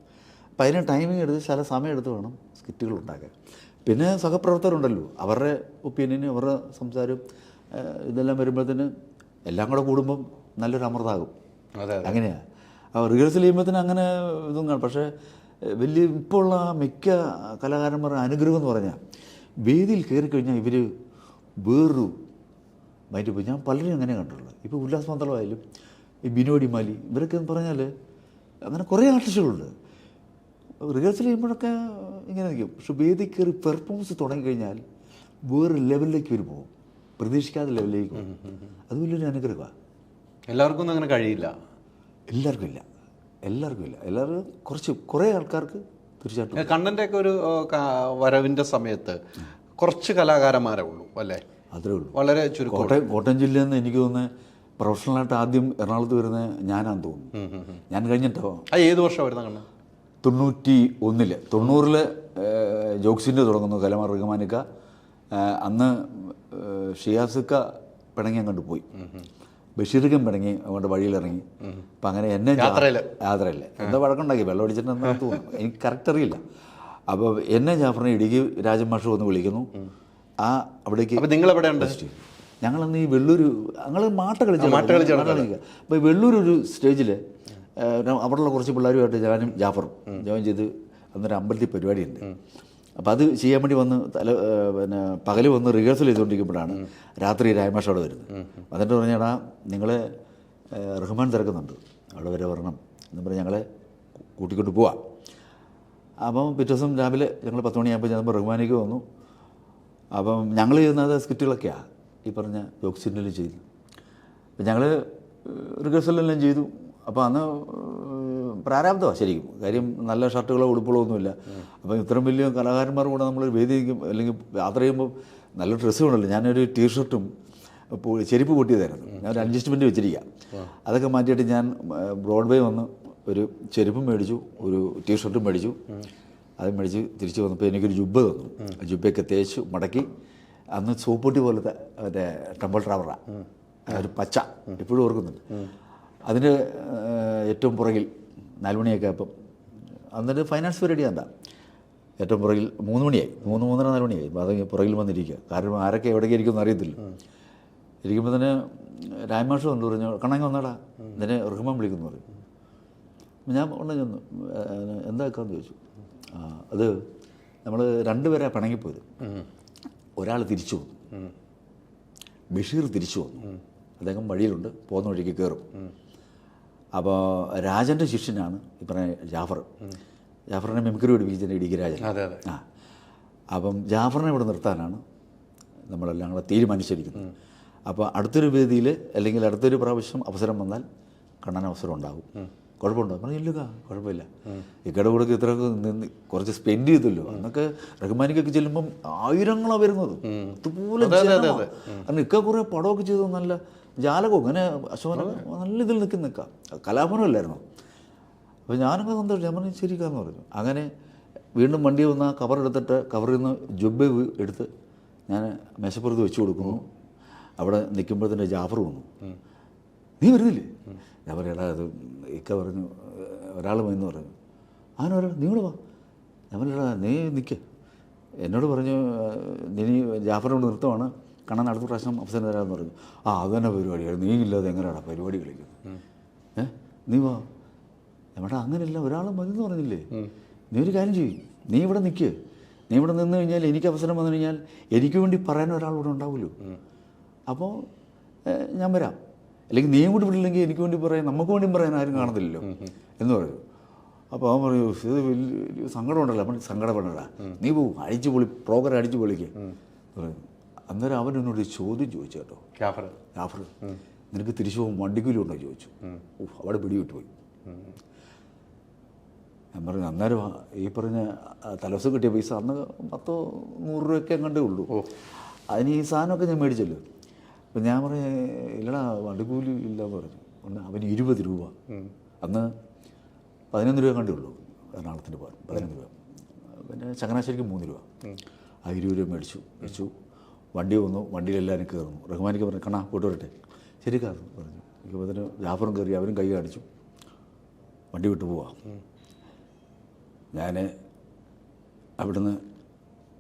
അപ്പം അതിന് ടൈമിംഗ് എടുത്ത് ചില സമയം എടുത്ത് വേണം സ്കിറ്റുകൾ ഉണ്ടാക്കാൻ. പിന്നെ സഹപ്രവർത്തകരുണ്ടല്ലോ. അവരുടെ ഒപ്പീനിയനും അവരുടെ സംസാരവും ഇതെല്ലാം വരുമ്പോഴത്തേന് എല്ലാം കൂടെ കൂടുമ്പം നല്ലൊരു അമൃതാകും. അതെ അങ്ങനെയാണ് അപ്പോൾ റിഹേഴ്സൽ ചെയ്യുമ്പോഴത്തേന് അങ്ങനെ ഇതും കാണും. പക്ഷേ വലിയ ഇപ്പോൾ ഉള്ള മിക്ക കലാകാരന്മാരുടെ അനുഗ്രഹം എന്ന് പറഞ്ഞാൽ വേദിയിൽ കയറി കഴിഞ്ഞാൽ ഇവർ വേറൊരു മൈൻഡ് പോയി. ഞാൻ പലരും അങ്ങനെ കണ്ടിട്ടുള്ളത്. ഇപ്പോൾ ഉല്ലാസ് മന്ത്രമായാലും ഈ ബിനോടി മാലി ഇവരൊക്കെ എന്ന് പറഞ്ഞാൽ അങ്ങനെ കുറേ ആർട്ടിസ്റ്റുകളുണ്ട്. റിഹേഴ്സൽ ചെയ്യുമ്പോഴൊക്കെ ഇങ്ങനെ നിൽക്കും പക്ഷെ വേദി കയറി പെർഫോമൻസ് തുടങ്ങിക്കഴിഞ്ഞാൽ വേറെ ലെവലിലേക്ക് ഇവർ പോകും. പ്രതീക്ഷിക്കാത്ത ലെവലിലേക്ക് പോകും. അത് വലിയൊരു അനുഗ്രഹമാണ്. എല്ലാവർക്കും ഒന്നും അങ്ങനെ കഴിയില്ല? എല്ലാവർക്കും ഇല്ല. എല്ലാവർക്കും ഇല്ല. എല്ലാവർക്കും കുറച്ച് കുറേ ആൾക്കാർക്ക് തീർച്ചയായിട്ടും കണ്ണന്റെ ഒക്കെ ഒരു വരവിന്റെ സമയത്ത് കുറച്ച് കലാകാരന്മാരേ ഉള്ളൂ അല്ലേ? അത്രേ ഉള്ളൂ. വളരെ ചുരുക്കം കോട്ടയം കോട്ടയം ജില്ലയിൽ നിന്ന് എനിക്ക് തോന്നുന്നത് പ്രൊഫഷണലായിട്ട് ആദ്യം എറണാകുളത്ത് വരുന്ന ഞാനാന്ന് തോന്നുന്നു. ഞാൻ കഴിഞ്ഞിട്ടോ? അത് ഏത് വർഷം വരുന്ന തൊണ്ണൂറ്റി ഒന്നിൽ തൊണ്ണൂറിൽ ജോക്സിന്റെ തുടങ്ങുന്നു കലമാർ റഹ്മാനിക്ക അന്ന് ഷിയാസിക്ക പിണങ്ങി അങ്ങോട്ട് പോയി. ബഷീർക്കും പിണങ്ങി അങ്ങോട്ട് വഴിയിലിറങ്ങി. അപ്പം അങ്ങനെ എന്നെ. യാത്രയില്ല എന്താ വഴക്കുണ്ടാക്കി വെള്ളം അടിച്ചിട്ടുണ്ടെന്ന് തോന്നുന്നു. എനിക്ക് കറക്റ്റ് അറിയില്ല. അപ്പോൾ എന്നെ ജാഫറിനെ ഇടുക്കി രാജമാഷ് വന്ന് വിളിക്കുന്നു. ആ അവിടേക്ക് നിങ്ങൾ എവിടെ ഉണ്ട് ഞങ്ങളന്ന് ഈ വെള്ളൂർ ഞങ്ങൾ മാട്ട കളിച്ച മാട്ട കളിച്ച അപ്പോൾ വെള്ളൂർ ഒരു സ്റ്റേജിൽ അവിടെയുള്ള കുറച്ച് പിള്ളേരുമായിട്ട് ഞാനും ജാഫറും ജോയിൻ ചെയ്ത് അന്നൊരു അമ്പലത്തിൽ പരിപാടിയുണ്ട്. അപ്പോൾ അത് ചെയ്യാൻ വേണ്ടി വന്ന് തല പിന്നെ പകൽ വന്ന് റിഹേഴ്സൽ ചെയ്തുകൊണ്ടിരിക്കുമ്പോഴാണ് രാത്രി രായമാഷ് അവിടെ വരുന്നത്. എന്നിട്ട് പറഞ്ഞാടാ നിങ്ങളെ റഹ്മാൻ തിരക്കുന്നുണ്ട്. അവിടെ വരെ വരണം. എന്ന് പറഞ്ഞ് ഞങ്ങളെ കൂട്ടിക്കൊണ്ട് പോവാം. അപ്പം പിറ്റേ ദിവസം രാവിലെ ഞങ്ങൾ പത്ത് മണിയാകുമ്പോൾ ചെന്നപ്പോൾ റഹ്മാനേക്ക് വന്നു. അപ്പം ഞങ്ങൾ ചെയ്യുന്നത് സ്കിറ്റുകളൊക്കെയാണ് ഈ പറഞ്ഞ ജോക്സിന്റെ ചെയ്തു. അപ്പം ഞങ്ങൾ റിഹേഴ്സലെല്ലാം ചെയ്തു. അപ്പോൾ അന്ന് പ്രാരാബ്ധമാണ് ശരിക്കും. കാര്യം നല്ല ഷർട്ടുകളോ ഉടുപ്പുകളോ ഒന്നുമില്ല. അപ്പം ഇത്രയും വലിയ കലാകാരന്മാർ കൂടെ നമ്മൾ വേദിക്കും അല്ലെങ്കിൽ യാത്ര ചെയ്യുമ്പോൾ നല്ല ഡ്രസ്സ് വേണമല്ലോ ഞാനൊരു ടീഷർട്ടും ചെരുപ്പ് പൊട്ടിയതായിരുന്നു. ഞാൻ ഒരു അഡ്ജസ്റ്റ്മെന്റ് വെച്ചിരിക്കുക അതൊക്കെ മാറ്റിയിട്ട് ഞാൻ ബ്രോഡ്വേ വന്ന് ഒരു ചെരുപ്പും മേടിച്ചു ഒരു ടീഷർട്ടും മേടിച്ചു. അത് മേടിച്ച് തിരിച്ചു വന്നപ്പോൾ എനിക്കൊരു ജുബ്ബ തന്നു. ആ ജുബ്ബയൊക്കെ തേച്ചു മടക്കി. അന്ന് സോപ്പൊട്ടി പോലത്തെ മറ്റേ ടെമ്പിൾ ട്രാവറ ഒരു പച്ച. ഇപ്പോഴും ഓർക്കുന്നുണ്ട്. അതിന്റെ ഏറ്റവും പുറകിൽ നാലുമണിയൊക്കെ അപ്പം അന്നിട്ട് ഫൈനാൻസ് പരിപാടി എന്താ ഏറ്റവും പുറകിൽ മൂന്ന് മണിയായി മൂന്ന് മൂന്നര നാല് മണിയായി അപ്പോൾ അത് പുറകിൽ വന്നിരിക്കുക കാരണം ആരൊക്കെ എവിടേക്ക് ഇരിക്കുമെന്ന് അറിയത്തില്ല. ഇരിക്കുമ്പോൾ തന്നെ രാമാഷ് കൊണ്ട് പറഞ്ഞു കണങ്ങി വന്നാടാ. ഇതിനെ റഹ്മാൻ വിളിക്കുന്നു പറയും ഞാൻ ഉണ്ടെങ്കിൽ എന്താക്കാന്ന് ചോദിച്ചു. അത് നമ്മൾ രണ്ടുപേരെ പിണങ്ങിപ്പോയത് ഒരാൾ തിരിച്ചു വന്നു. ബഷീർ തിരിച്ചു വന്നു. അദ്ദേഹം വഴിയിലുണ്ട് പോകുന്ന വഴിക്ക് കയറും അപ്പോൾ രാജന്റെ ശിഷ്യനാണ് ഈ പറഞ്ഞ ജാഫർ. ജാഫറിനെ മെമിക്രി പഠിപ്പിച്ചതിന്റെ ഇടുക്കി രാജൻ. ആ അപ്പം ജാഫറിനെ ഇവിടെ നിർത്താനാണ് നമ്മളെല്ലാം കൂടെ തീരുമാനിച്ചിരിക്കുന്നത്. അപ്പോൾ അടുത്തൊരു വേദിയിൽ അല്ലെങ്കിൽ അടുത്തൊരു പ്രാവശ്യം അവസരം വന്നാൽ കണ്ണൻ അവസരം ഉണ്ടാകും. കുഴപ്പമുണ്ടോ? പറഞ്ഞു ഇല്ലുക കുഴപ്പമില്ല. ഇക്കടെ കൂടെ ഇത്രയൊക്കെ നിന്ന് കുറച്ച് സ്പെൻഡ് ചെയ്തല്ലോ. അന്നൊക്കെ റഹ്മാനിക്കൊക്കെ ചെല്ലുമ്പം ആയിരങ്ങളാണ് വരുന്നത്. ഇതുപോലെ. കാരണം ഇക്ക കുറേ പടമൊക്കെ ചെയ്തു നല്ല ജാലകവും അങ്ങനെ അശോകന നല്ല ഇതിൽ നിൽക്കുന്ന നിൽക്കാം കലാഭവനമല്ലായിരുന്നു അപ്പോൾ ഞാനൊക്കെ സന്തോഷം ഞാൻ പറഞ്ഞു ശരിക്കാന്ന് പറഞ്ഞു. അങ്ങനെ വീണ്ടും വണ്ടി വന്ന കവർ എടുത്തിട്ട് കവറിൽ നിന്ന് ജുബ്ബ എടുത്ത് ഞാൻ മേശപ്പുറത്ത് വെച്ച് കൊടുക്കുന്നു. അവിടെ നിൽക്കുമ്പോഴത്തേന്റെ ജാഫർ വന്നു. നീ വരുന്നില്ലേ? ഞാൻ പറയാ അത് ഇക്ക പറഞ്ഞു ഒരാൾ വന്നു പറഞ്ഞു. ആന ഒരാൾ നീ കൂടെ വാ. ഞാൻ പറയടാ നീ നിൽക്ക് എന്നോട് പറഞ്ഞു നീ ജാഫറിനോട് നൃത്തമാണ്. കണ്ണൻ അടുത്ത പ്രാവശ്യം അവസരം തരാമെന്ന് പറഞ്ഞു. ആ അത് തന്നെ പരിപാടിയാണ്. നീ ഇല്ലാതെ എങ്ങനെയാണ് പരിപാടി കളിക്കുന്നത്? ഏ നീ വാ. നമ്മുടെ അങ്ങനെയല്ല. ഒരാളും മതി എന്ന് പറഞ്ഞില്ലേ? നീ ഒരു കാര്യം ചെയ്യും. നീ ഇവിടെ നിൽക്ക് നീ ഇവിടെ നിന്ന് കഴിഞ്ഞാൽ എനിക്ക് അവസരം വന്നു കഴിഞ്ഞാൽ എനിക്ക് വേണ്ടി പറയാൻ ഒരാളിവിടെ ഉണ്ടാവുമല്ലോ. അപ്പോൾ ഞാൻ വരാം. അല്ലെങ്കിൽ നീ കൂടി വിടില്ലെങ്കിൽ എനിക്ക് വേണ്ടി പറയാൻ നമുക്ക് വേണ്ടിയും പറയാൻ ആരും കാണത്തില്ലല്ലോ എന്ന് പറയും. അപ്പോൾ അവൻ പറയൂ ഇത് വലിയ സങ്കടം ഉണ്ടല്ലോ അവൻ സങ്കടപ്പെടണ്ട നീ പോവും അടിച്ചു പൊളി പ്രോഗ്രാം അടിച്ചു പൊളിക്ക്. അന്നേരം അവൻ എന്നോട് ചോദ്യം ചോദിച്ചു കേട്ടോ. ജാഫർ. ജാഫർ നിനക്ക് തിരിച്ചു പോകും വണ്ടിക്കൂലി ഉണ്ടോ? ചോദിച്ചു. ഓഹ് അവിടെ പിടിവിട്ട് പോയി. ഞാൻ പറഞ്ഞു അന്നേരം ഈ പറഞ്ഞ തലവസം കിട്ടിയ പൈസ അന്ന് പത്തോ നൂറ് രൂപയൊക്കെ കണ്ടേ ഉള്ളൂ. അതിന് ഈ സാധനമൊക്കെ ഞാൻ മേടിച്ചല്ലോ. അപ്പം ഞാൻ പറഞ്ഞു ഇല്ലടാ വണ്ടിക്കൂലി ഇല്ല പറഞ്ഞു. ഒന്ന് അവന് ഇരുപത് രൂപ. അന്ന് പതിനൊന്ന് രൂപ കണ്ടേ ഉള്ളൂ എറണാകുളത്തിന്റെ പോകാൻ പതിനൊന്ന് രൂപ. പിന്നെ ചങ്ങനാശ്ശേരിക്ക് മൂന്ന് രൂപ. ആ ഇരുപത് രൂപ മേടിച്ചു മേടിച്ചു. വണ്ടി വന്നു വണ്ടിയിലെല്ലാവരും കയറുന്നു. റഹ്മാനിക്ക് പറഞ്ഞു കണ്ണാ പോയിട്ട് വരട്ടെ. ശരി കയറുന്നു പറഞ്ഞു. ഇപ്പോൾ അതിന് ജാഫറും കയറി അവരും കൈ കാണിച്ചു വണ്ടി വിട്ടു പോവാം. ഞാൻ അവിടുന്ന്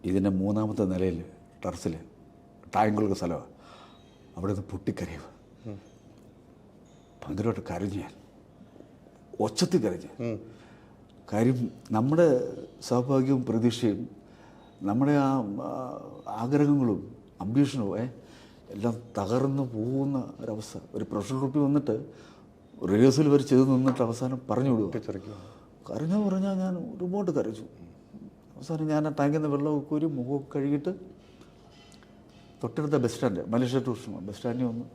ഇതിന്റെ മൂന്നാമത്തെ നിലയിൽ ടെറസിൽ ടാങ്കുകൾക്ക് സ്ഥലമാണ് അവിടെ നിന്ന് പൊട്ടിക്കരയുക. പന്തിലോട്ട് കരഞ്ഞു ഞാൻ. ഒച്ചത്തിൽ കരഞ്ഞു കാര്യം നമ്മുടെ സൗഭാഗ്യവും പ്രതീക്ഷയും നമ്മുടെ ആ ആഗ്രഹങ്ങളും അംബീഷനും ഏ എല്ലാം തകർന്നു പോകുന്ന ഒരവസ്ഥ. ഒരു പ്രൊഫഷണൽ ഗ്രൂപ്പിൽ വന്നിട്ട് റിഹേഴ്സൽ വരെ ചെയ്ത് നിന്നിട്ട് അവസാനം പറഞ്ഞു വിടുക. കരഞ്ഞു പറഞ്ഞാൽ ഞാൻ ഒരുപാട് കരച്ചു അവസാനം ഞാൻ ആ ടാങ്കിൽ നിന്ന് വെള്ളമൊക്കെ കോരി മുഖമൊക്കെ കഴുകിയിട്ട് തൊട്ടടുത്ത bus stand Malaysia tourism bus സ്റ്റാൻഡിൽ വന്ന്.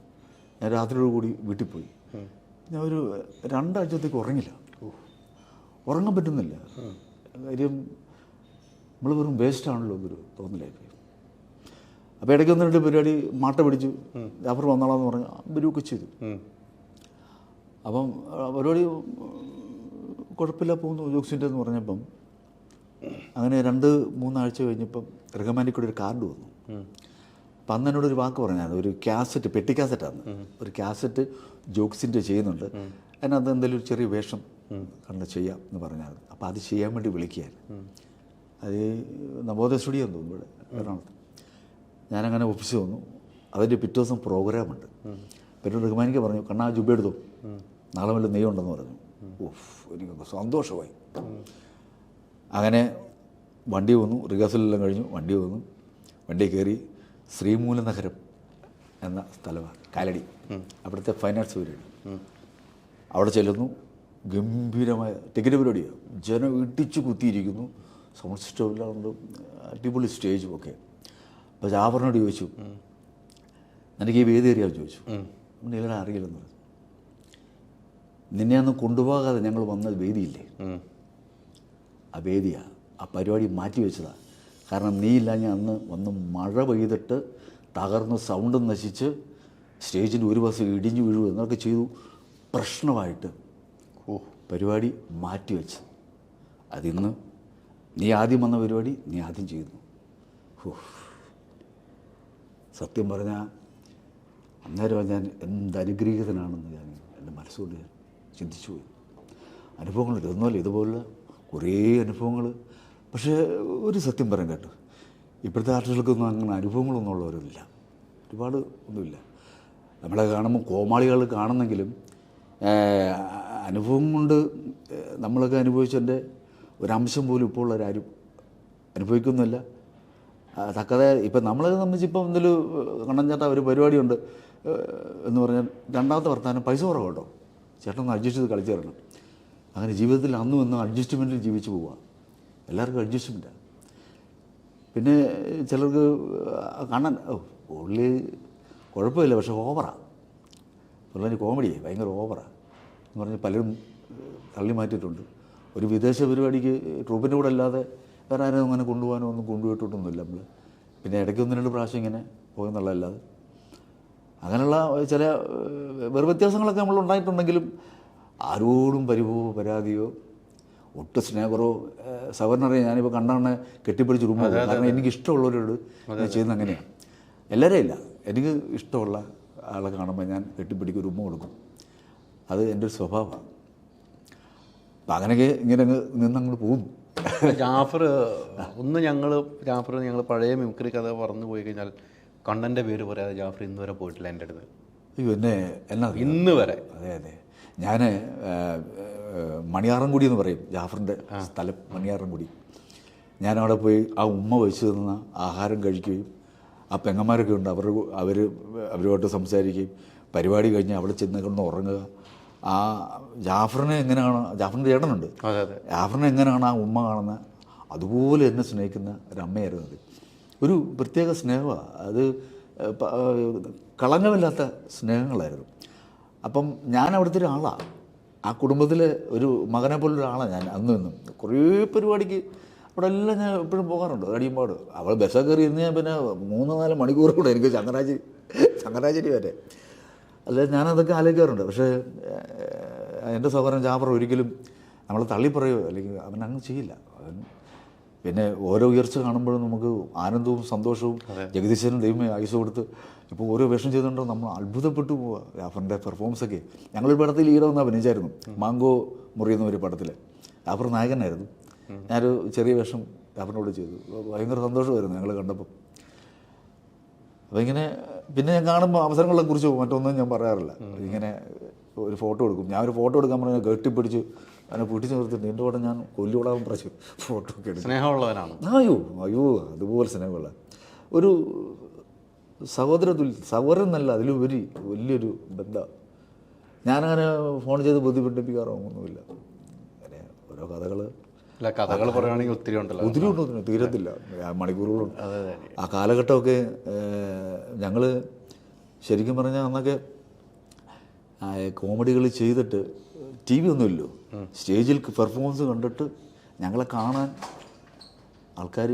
ഞാൻ രാത്രിയോട് കൂടി വീട്ടിൽ പോയി. ഞാൻ ഒരു രണ്ടാഴ്ചത്തേക്ക് ഉറങ്ങില്ല. ഉറങ്ങാൻ പറ്റുന്നില്ല. കാര്യം നമ്മൾ വെറും വേസ്റ്റ് ആണല്ലോ ഒരു തോന്നലായി അപ്പോൾ ഇടയ്ക്ക് ഒന്ന് രണ്ട് പരിപാടി മാട്ട പിടിച്ചു. ജാഫർ വന്നോളാന്ന് പറഞ്ഞു വരുമൊക്കെ ചെയ്തു. അപ്പം പരിപാടി കുഴപ്പമില്ല പോകുന്നു ജോക്സിന്റെ എന്ന് പറഞ്ഞപ്പം. അങ്ങനെ രണ്ട് മൂന്നാഴ്ച കഴിഞ്ഞപ്പം റിക്കമാൻഡിൽ കൂടി ഒരു കാർഡ് വന്നു. അപ്പം അന്ന് എന്നോട് ഒരു വാക്ക് പറഞ്ഞാൽ ഒരു കാസറ്റ് പെട്ടി കാസറ്റാണ് ഒരു കാസറ്റ് ജോക്സിന്റെ ചെയ്യുന്നുണ്ട്. അതിനകത്ത് എന്തെങ്കിലും ഒരു ചെറിയ വേഷം കണ്ട് ചെയ്യാം എന്ന് പറഞ്ഞാൽ അപ്പോൾ അത് ചെയ്യാൻ വേണ്ടി വിളിക്കുകയായിരുന്നു. അത് നവോദയ സ്റ്റുഡിയോ എന്ന് തോന്നുന്നു ഇവിടെ എറണാകുളത്ത്. ഞാനങ്ങനെ ഓഫീസിൽ വന്നു. അതിന്റെ പിറ്റേ ദിവസം പ്രോഗ്രാമുണ്ട് പിന്നെ റഹ്മാനിക്ക് പറഞ്ഞു കണ്ണാ ജുബ എടുത്തു. നാളെ വല്ല നെയ്യുണ്ടെന്ന് പറഞ്ഞു. ഓഫ് എനിക്ക് സന്തോഷമായി. അങ്ങനെ വണ്ടി വന്നു. റിഹേഴ്സലെല്ലാം കഴിഞ്ഞു. വണ്ടി വന്നു. വണ്ടി കയറി ശ്രീമൂല നഗരം എന്ന സ്ഥലമാണ് കാലടി. അവിടുത്തെ ഫൈൻ ആർട്സ് പരിപാടി. അവിടെ ചെല്ലുന്നു. ഗംഭീരമായ ടിക്കറ്റ് പരിപാടിയാണ് ജനം ഇടിച്ചു കുത്തിയിരിക്കുന്നു. സൗണ്ട് സിസ്റ്റം എല്ലാം ഉണ്ട്. അടിപൊളി സ്റ്റേജും ഒക്കെ. അപ്പോൾ ജാഫറിനോട് ചോദിച്ചു നിനക്ക് ഈ വേദി അറിയാമെന്ന് ചോദിച്ചു. നിങ്ങളെ അറിയില്ലെന്ന് പറഞ്ഞു. നിന്നെ അന്ന് കൊണ്ടുപോകാതെ ഞങ്ങൾ വന്ന വേദിയില്ലേ? ആ വേദിയാണ് ആ പരിപാടി മാറ്റി വെച്ചതാണ് കാരണം നീയില്ല ഞാൻ അന്ന് വന്ന് മഴ പെയ്തിട്ട് തകർന്ന് സൗണ്ട് നശിച്ച് സ്റ്റേജിന്റെ ഒരു ബസ് ഇടിഞ്ഞു വീഴുക എന്നൊക്കെ ചെയ്തു. പ്രശ്നമായിട്ട് ഓ. പരിപാടി മാറ്റിവെച്ച് അതിന്ന് നീ ആദ്യം വന്ന പരിപാടി നീ ആദ്യം ചെയ്യുന്നു ഓ സത്യം പറഞ്ഞാൽ അന്നേരം ഞാൻ എന്ത് അനുഗ്രഹീതനാണെന്ന് ഞാൻ എന്റെ മനസ്സുകൊണ്ട് ഞാൻ ചിന്തിച്ചു പോയി. അനുഭവങ്ങൾ ഇതൊന്നുമല്ല ഇതുപോലുള്ള കുറേ അനുഭവങ്ങൾ പക്ഷേ ഒരു സത്യം പറയാൻ കേട്ടോ. ഇപ്പോഴത്തെ ആർട്ടിസ്റ്റുകൾക്കൊന്നും അങ്ങനെ അനുഭവങ്ങളൊന്നും ഉള്ളവരില്ല ഒരുപാട് ഒന്നുമില്ല. നമ്മളെ കാണുമ്പോൾ കോമാളികൾ കാണുന്നെങ്കിലും അനുഭവം കൊണ്ട് നമ്മളൊക്കെ അനുഭവിച്ചതിന്റെ ഒരംശം പോലും ഇപ്പോൾ ഉള്ളവരാരും അനുഭവിക്കുന്നില്ല. തക്കതെ ഇപ്പം നമ്മളെ സംബന്ധിച്ച് ഇപ്പം എന്തെങ്കിലും കണ്ണൻ ചേട്ടാ ഒരു പരിപാടിയുണ്ട് എന്ന് പറഞ്ഞാൽ രണ്ടാമത്തെ വർത്തമാനം പൈസ കുറവ് കേട്ടോ. ചേട്ടൻ ഒന്ന് അഡ്ജസ്റ്റ് ചെയ്ത് കളിച്ചു തരണം. അങ്ങനെ ജീവിതത്തിൽ അന്നും ഇന്നും അഡ്ജസ്റ്റ്മെന്റിൽ ജീവിച്ചു പോവുക എല്ലാവർക്കും അഡ്ജസ്റ്റ്മെന്റാണ് പിന്നെ ചിലർക്ക് കാണാൻ ഉള്ളിൽ കുഴപ്പമില്ല പക്ഷെ ഓവറാണ് പുള്ളി കോമഡിയായി ഭയങ്കര ഓവറാണ് എന്ന് പറഞ്ഞ് പലരും തള്ളി മാറ്റിയിട്ടുണ്ട്. ഒരു വിദേശ പരിപാടിക്ക് ട്രൂപ്പിന്റെ കൂടെ അല്ലാതെ വേറെ ആരും അങ്ങനെ കൊണ്ടുപോകാനോ ഒന്നും കൊണ്ടുപോയിട്ടൊന്നുമില്ല നമ്മൾ പിന്നെ ഇടയ്ക്ക് ഒന്ന് രണ്ട് പ്രാവശ്യം ഇങ്ങനെ പോയെന്നുള്ളതല്ലാതെ. അങ്ങനെയുള്ള ചില വേറെ വ്യത്യാസങ്ങളൊക്കെ നമ്മൾ ഉണ്ടായിട്ടുണ്ടെങ്കിലും ആരോടും പരിഭവോ പരാതിയോ ഒട്ടും സ്നേഹറോ സവർണറെ ഞാനിപ്പോൾ കണ്ടാണ് കെട്ടിപ്പിടിച്ച് റൂം കാരണം എനിക്ക് ഇഷ്ടമുള്ളവരോട് ഞാൻ ചെയ്യുന്ന അങ്ങനെയാണ്. എല്ലാവരെയും ഇല്ല എനിക്ക് ഇഷ്ടമുള്ള ആളെ കാണുമ്പോൾ ഞാൻ കെട്ടിപ്പിടിക്കും ഒരു ഉമ്മ കൊടുക്കും. അത് എന്റെ ഒരു സ്വഭാവമാണ്. അപ്പം അങ്ങനെയൊക്കെ ഇങ്ങനെ അങ്ങ് നിന്നങ്ങോട്ട് പോകും ജാഫർ ഒന്ന് ഞങ്ങൾ ജാഫർ ഞങ്ങൾ പഴയ മിമിക്രി കഥ പറഞ്ഞു പോയി കഴിഞ്ഞാൽ കണ്ണന്റെ പേര് പറയാതെ ജാഫർ ഇന്ന് വരെ പോയിട്ടില്ല എന്റെ അടുത്ത്. അയ്യോ എന്നെ എന്നാ ഇന്ന് വരെ. അതെ അതെ. ഞാൻ മണിയാറൻകുടി എന്ന് പറയും. ജാഫറിന്റെ സ്ഥലം മണിയാറൻകുടി. ഞാൻ അവിടെ പോയി ആ ഉമ്മ വെച്ച് തന്ന ആഹാരം കഴിക്കുകയും ആ പെങ്ങന്മാരൊക്കെ ഉണ്ട്. അവർ അവർ അവരുമായിട്ട് സംസാരിക്കുകയും പരിപാടി കഴിഞ്ഞ് അവിടെ ചെന്ന് കിടന്ന് ഉറങ്ങുക. ആ ജാഫറിനെ എങ്ങനെയാണ് ജാഫറിന്റെ ചേട്ടനുണ്ട്. ജാഫറിനെ എങ്ങനെയാണ് ആ ഉമ്മ കാണുന്ന? അതുപോലെ എന്നെ സ്നേഹിക്കുന്ന ഒരു അമ്മയായിരുന്നു അത്. ഒരു പ്രത്യേക സ്നേഹമാണ് അത് കളങ്കമില്ലാത്ത സ്നേഹങ്ങളായിരുന്നു. അപ്പം ഞാൻ അവിടുത്തെ ഒരാളാണ് ആ കുടുംബത്തിൽ ഒരു മകനെ പോലെ ഒരാളാണ് ഞാൻ അന്നും ഇന്നും. കുറേ പരിപാടിക്ക് അവിടെ എല്ലാം ഞാൻ എപ്പോഴും പോകാറുണ്ട്. അടിയുമ്പാട് അവൾ ബസ്സൊക്കെ കയറി ഇന്ന് ഞാൻ പിന്നെ മൂന്ന് നാല് മണിക്കൂർ കൂടെ എനിക്ക് ചങ്ങനാശ്ശേരി ചങ്ങനാശ്ശേരി വരെ. അല്ല ഞാനതൊക്കെ ആലോചിക്കാറുണ്ട്. പക്ഷേ എന്റെ സഹോദരൻ ജാഫർ ഒരിക്കലും നമ്മൾ തള്ളി പറയുമോ അല്ലെങ്കിൽ അവൻ അങ്ങനെ ചെയ്യില്ല. അവൻ പിന്നെ ഓരോ ഉയർച്ച കാണുമ്പോഴും നമുക്ക് ആനന്ദവും സന്തോഷവും ജഗദീശനും ദൈവമേ ആയുസ് കൊടുത്ത് ഇപ്പോൾ ഓരോ വേഷം ചെയ്തുകൊണ്ടോ നമ്മൾ അത്ഭുതപ്പെട്ടു പോവുക ജാഫറിന്റെ പെർഫോമൻസ് ഒക്കെ. ഞങ്ങളൊരു പടത്തിൽ ഈട എന്ന് അഭിനയിച്ചായിരുന്നു. മാങ്കോ മുറി എന്ന ഒരു പടത്തിൽ ജാഫർ നായകനായിരുന്നു. ഞാനൊരു ചെറിയ വേഷം ജാഫറിനോട് ചെയ്തു. ഭയങ്കര സന്തോഷമായിരുന്നു ഞങ്ങൾ കണ്ടപ്പോൾ അപ്പോൾ ഇങ്ങനെ പിന്നെ ഞാൻ കാണുമ്പോൾ അവസരങ്ങളെ കുറിച്ച് മറ്റൊന്നും ഞാൻ പറയാറില്ല. ഇങ്ങനെ ഒരു ഫോട്ടോ എടുക്കും. ഞാൻ ഒരു ഫോട്ടോ എടുക്കാൻ പറഞ്ഞാൽ കെട്ടിപ്പിടിച്ച് അതിനെ പിടിച്ച് നിർത്തിയിട്ട് എന്റെ കൂടെ ഞാൻ കൊല്ലുകൂടാൻ പറഞ്ഞു ഫോട്ടോ ഒക്കെ എടുക്കും. സ്നേഹമുള്ളവനാണ്. അയ്യോ അയ്യോ അതുപോലെ സ്നേഹമുള്ള. ഒരു സഹോദര തുല്യ സഹോദരൻ എന്നല്ല അതിലുപരി വലിയൊരു ബന്ധം. ഞാനങ്ങനെ ഫോൺ ചെയ്ത് ബുദ്ധിമുട്ടിപ്പിക്കാറൊന്നുമില്ല അങ്ങനെ ഓരോ കഥകൾ അല്ല കഥകൾ പറയുകയാണെങ്കിൽ ഒത്തിരി ഉണ്ടല്ലോ. ഒത്തിരി ഉണ്ട് ഒത്തിരി തീരത്തില്ല. മണിക്കൂറുകളുണ്ട് ആ കാലഘട്ടമൊക്കെ ഞങ്ങൾ ശരിക്കും പറഞ്ഞാൽ അന്നൊക്കെ കോമഡികൾ ചെയ്തിട്ട് ടി വി ഒന്നുമില്ലല്ലോ സ്റ്റേജിൽ പെർഫോമൻസ് കണ്ടിട്ട് ഞങ്ങളെ കാണാൻ ആൾക്കാർ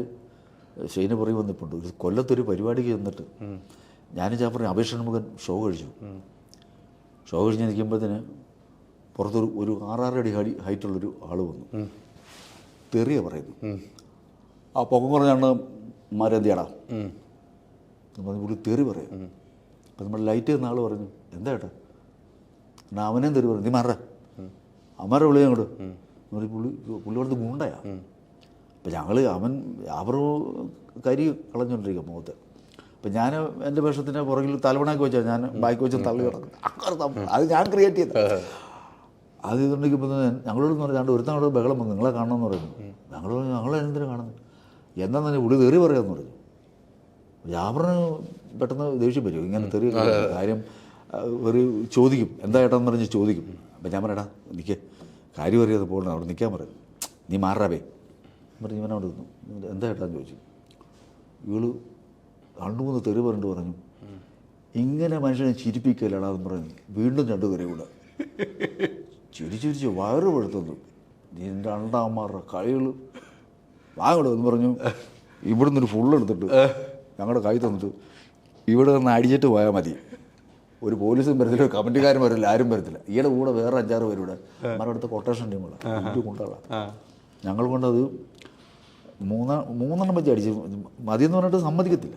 ഷെയ്ന് പുറകെ വന്നിട്ടുണ്ട്. ഒരു കൊല്ലത്തൊരു പരിപാടിക്ക് ചെന്നിട്ട് ഞാനും ചാപ്പറിന് അപേക്ഷ മുഖൻ ഷോ കഴിച്ചു. ഷോ കഴിഞ്ഞ് നിൽക്കുമ്പോഴത്തേന് പുറത്തൊരു ഒരു ആറാറ് അടി ഹൈ ഹൈറ്റുള്ളൊരു ആൾ വന്നു. തെറിയ പറയുന്നു ആ പൊക്കം കുറഞ്ഞാണ് മരന്തിയാടാ പറഞ്ഞു എന്ന് പറഞ്ഞ് പുള്ളി തെറി പറയും. അപ്പം നമ്മൾ ലൈറ്റ് തന്ന ആൾ പറഞ്ഞു എന്താ ഏട്ടാ? എന്നാ അവനെയും തെറി പറഞ്ഞു നീ മാറ അമ്മാരെ വിളിയാ അങ്ങോട്ട്. എന്ന് പുള്ളി പുള്ളി അവിടുത്തെ ഗുണ്ടയാ. അപ്പം ഞങ്ങൾ അവൻ അവർ കരി കളഞ്ഞുകൊണ്ടിരിക്കുക മുഖത്ത്. അപ്പം ഞാൻ എന്റെ വേഷത്തിന്റെ പുറകിൽ തലവണാക്കി വെച്ചാൽ ഞാൻ ബൈക്ക് വെച്ച് തള്ളി കിടക്കും അത് ഞാൻ ക്രിയേറ്റ് ചെയ്തത്. അത് ഇതുണ്ടെങ്കിൽ ഞങ്ങളോട് പറഞ്ഞാണ്ട് ഒരുത്തനോട് ബഹളം വന്നു. നിങ്ങളെ കാണണമെന്ന് പറയുന്നു ഞങ്ങൾ പറഞ്ഞു ഞങ്ങളെ എന്തിനാ കാണുന്നത്? എന്താ തന്നെ ഉള്ളി തെറി പറയാമെന്ന് പറഞ്ഞു. ജാബറിന് പെട്ടെന്ന് ദേഷ്യം വരും. ഇങ്ങനെ തെറി കാര്യം ഒരു ചോദിക്കും. എന്താ ഏട്ടാന്ന് പറഞ്ഞ് ചോദിക്കും. അപ്പം ഞാൻ പറയടാ നിൽക്കേ കാര്യം അറിയാതെ പോകണം അവിടെ നിൽക്കാൻ പറയും. നീ മാറാവേ പറഞ്ഞ് ഇവനോട് നിന്നു എന്താ ഏട്ടാന്ന് ചോദിച്ചു. ഇവൾ രണ്ടു മൂന്ന് തെറി പറഞ്ഞു പറഞ്ഞു. ഇങ്ങനെ മനുഷ്യനെ ചിരിപ്പിക്കലടാ എന്ന് പറഞ്ഞു. വീണ്ടും രണ്ടു തെറി കൂടെ. ചിരി ചിരിച്ച് വയറ് പെടുത്തുന്നു നിന്റെ അണ്ടാമാരുടെ കൈകൾ വാങ്ങടോ എന്ന് പറഞ്ഞു. ഇവിടുന്ന് ഒരു ഫുള്ള് എടുത്തിട്ട് ഞങ്ങളുടെ കൈ തന്നിട്ട് ഇവിടെ നിന്ന് അടിച്ചിട്ട് പോയാൽ മതി. ഒരു പോലീസും വരത്തില്ല ഒരു കമന്റുകാരും വരില്ല ആരും വരത്തില്ല. ഈയുടെ കൂടെ വേറെ അഞ്ചാറ് പേരും ഇവിടെ. അടുത്ത് കൊട്ടേഷൻ ടീമുകളാണ് കൊണ്ടാളാണ് ഞങ്ങൾ കൊണ്ടത് മൂന്നാ മൂന്നെണ്ണം വെച്ച് അടിച്ച് മതിയെന്ന് പറഞ്ഞിട്ട് സമ്മതിക്കത്തില്ല.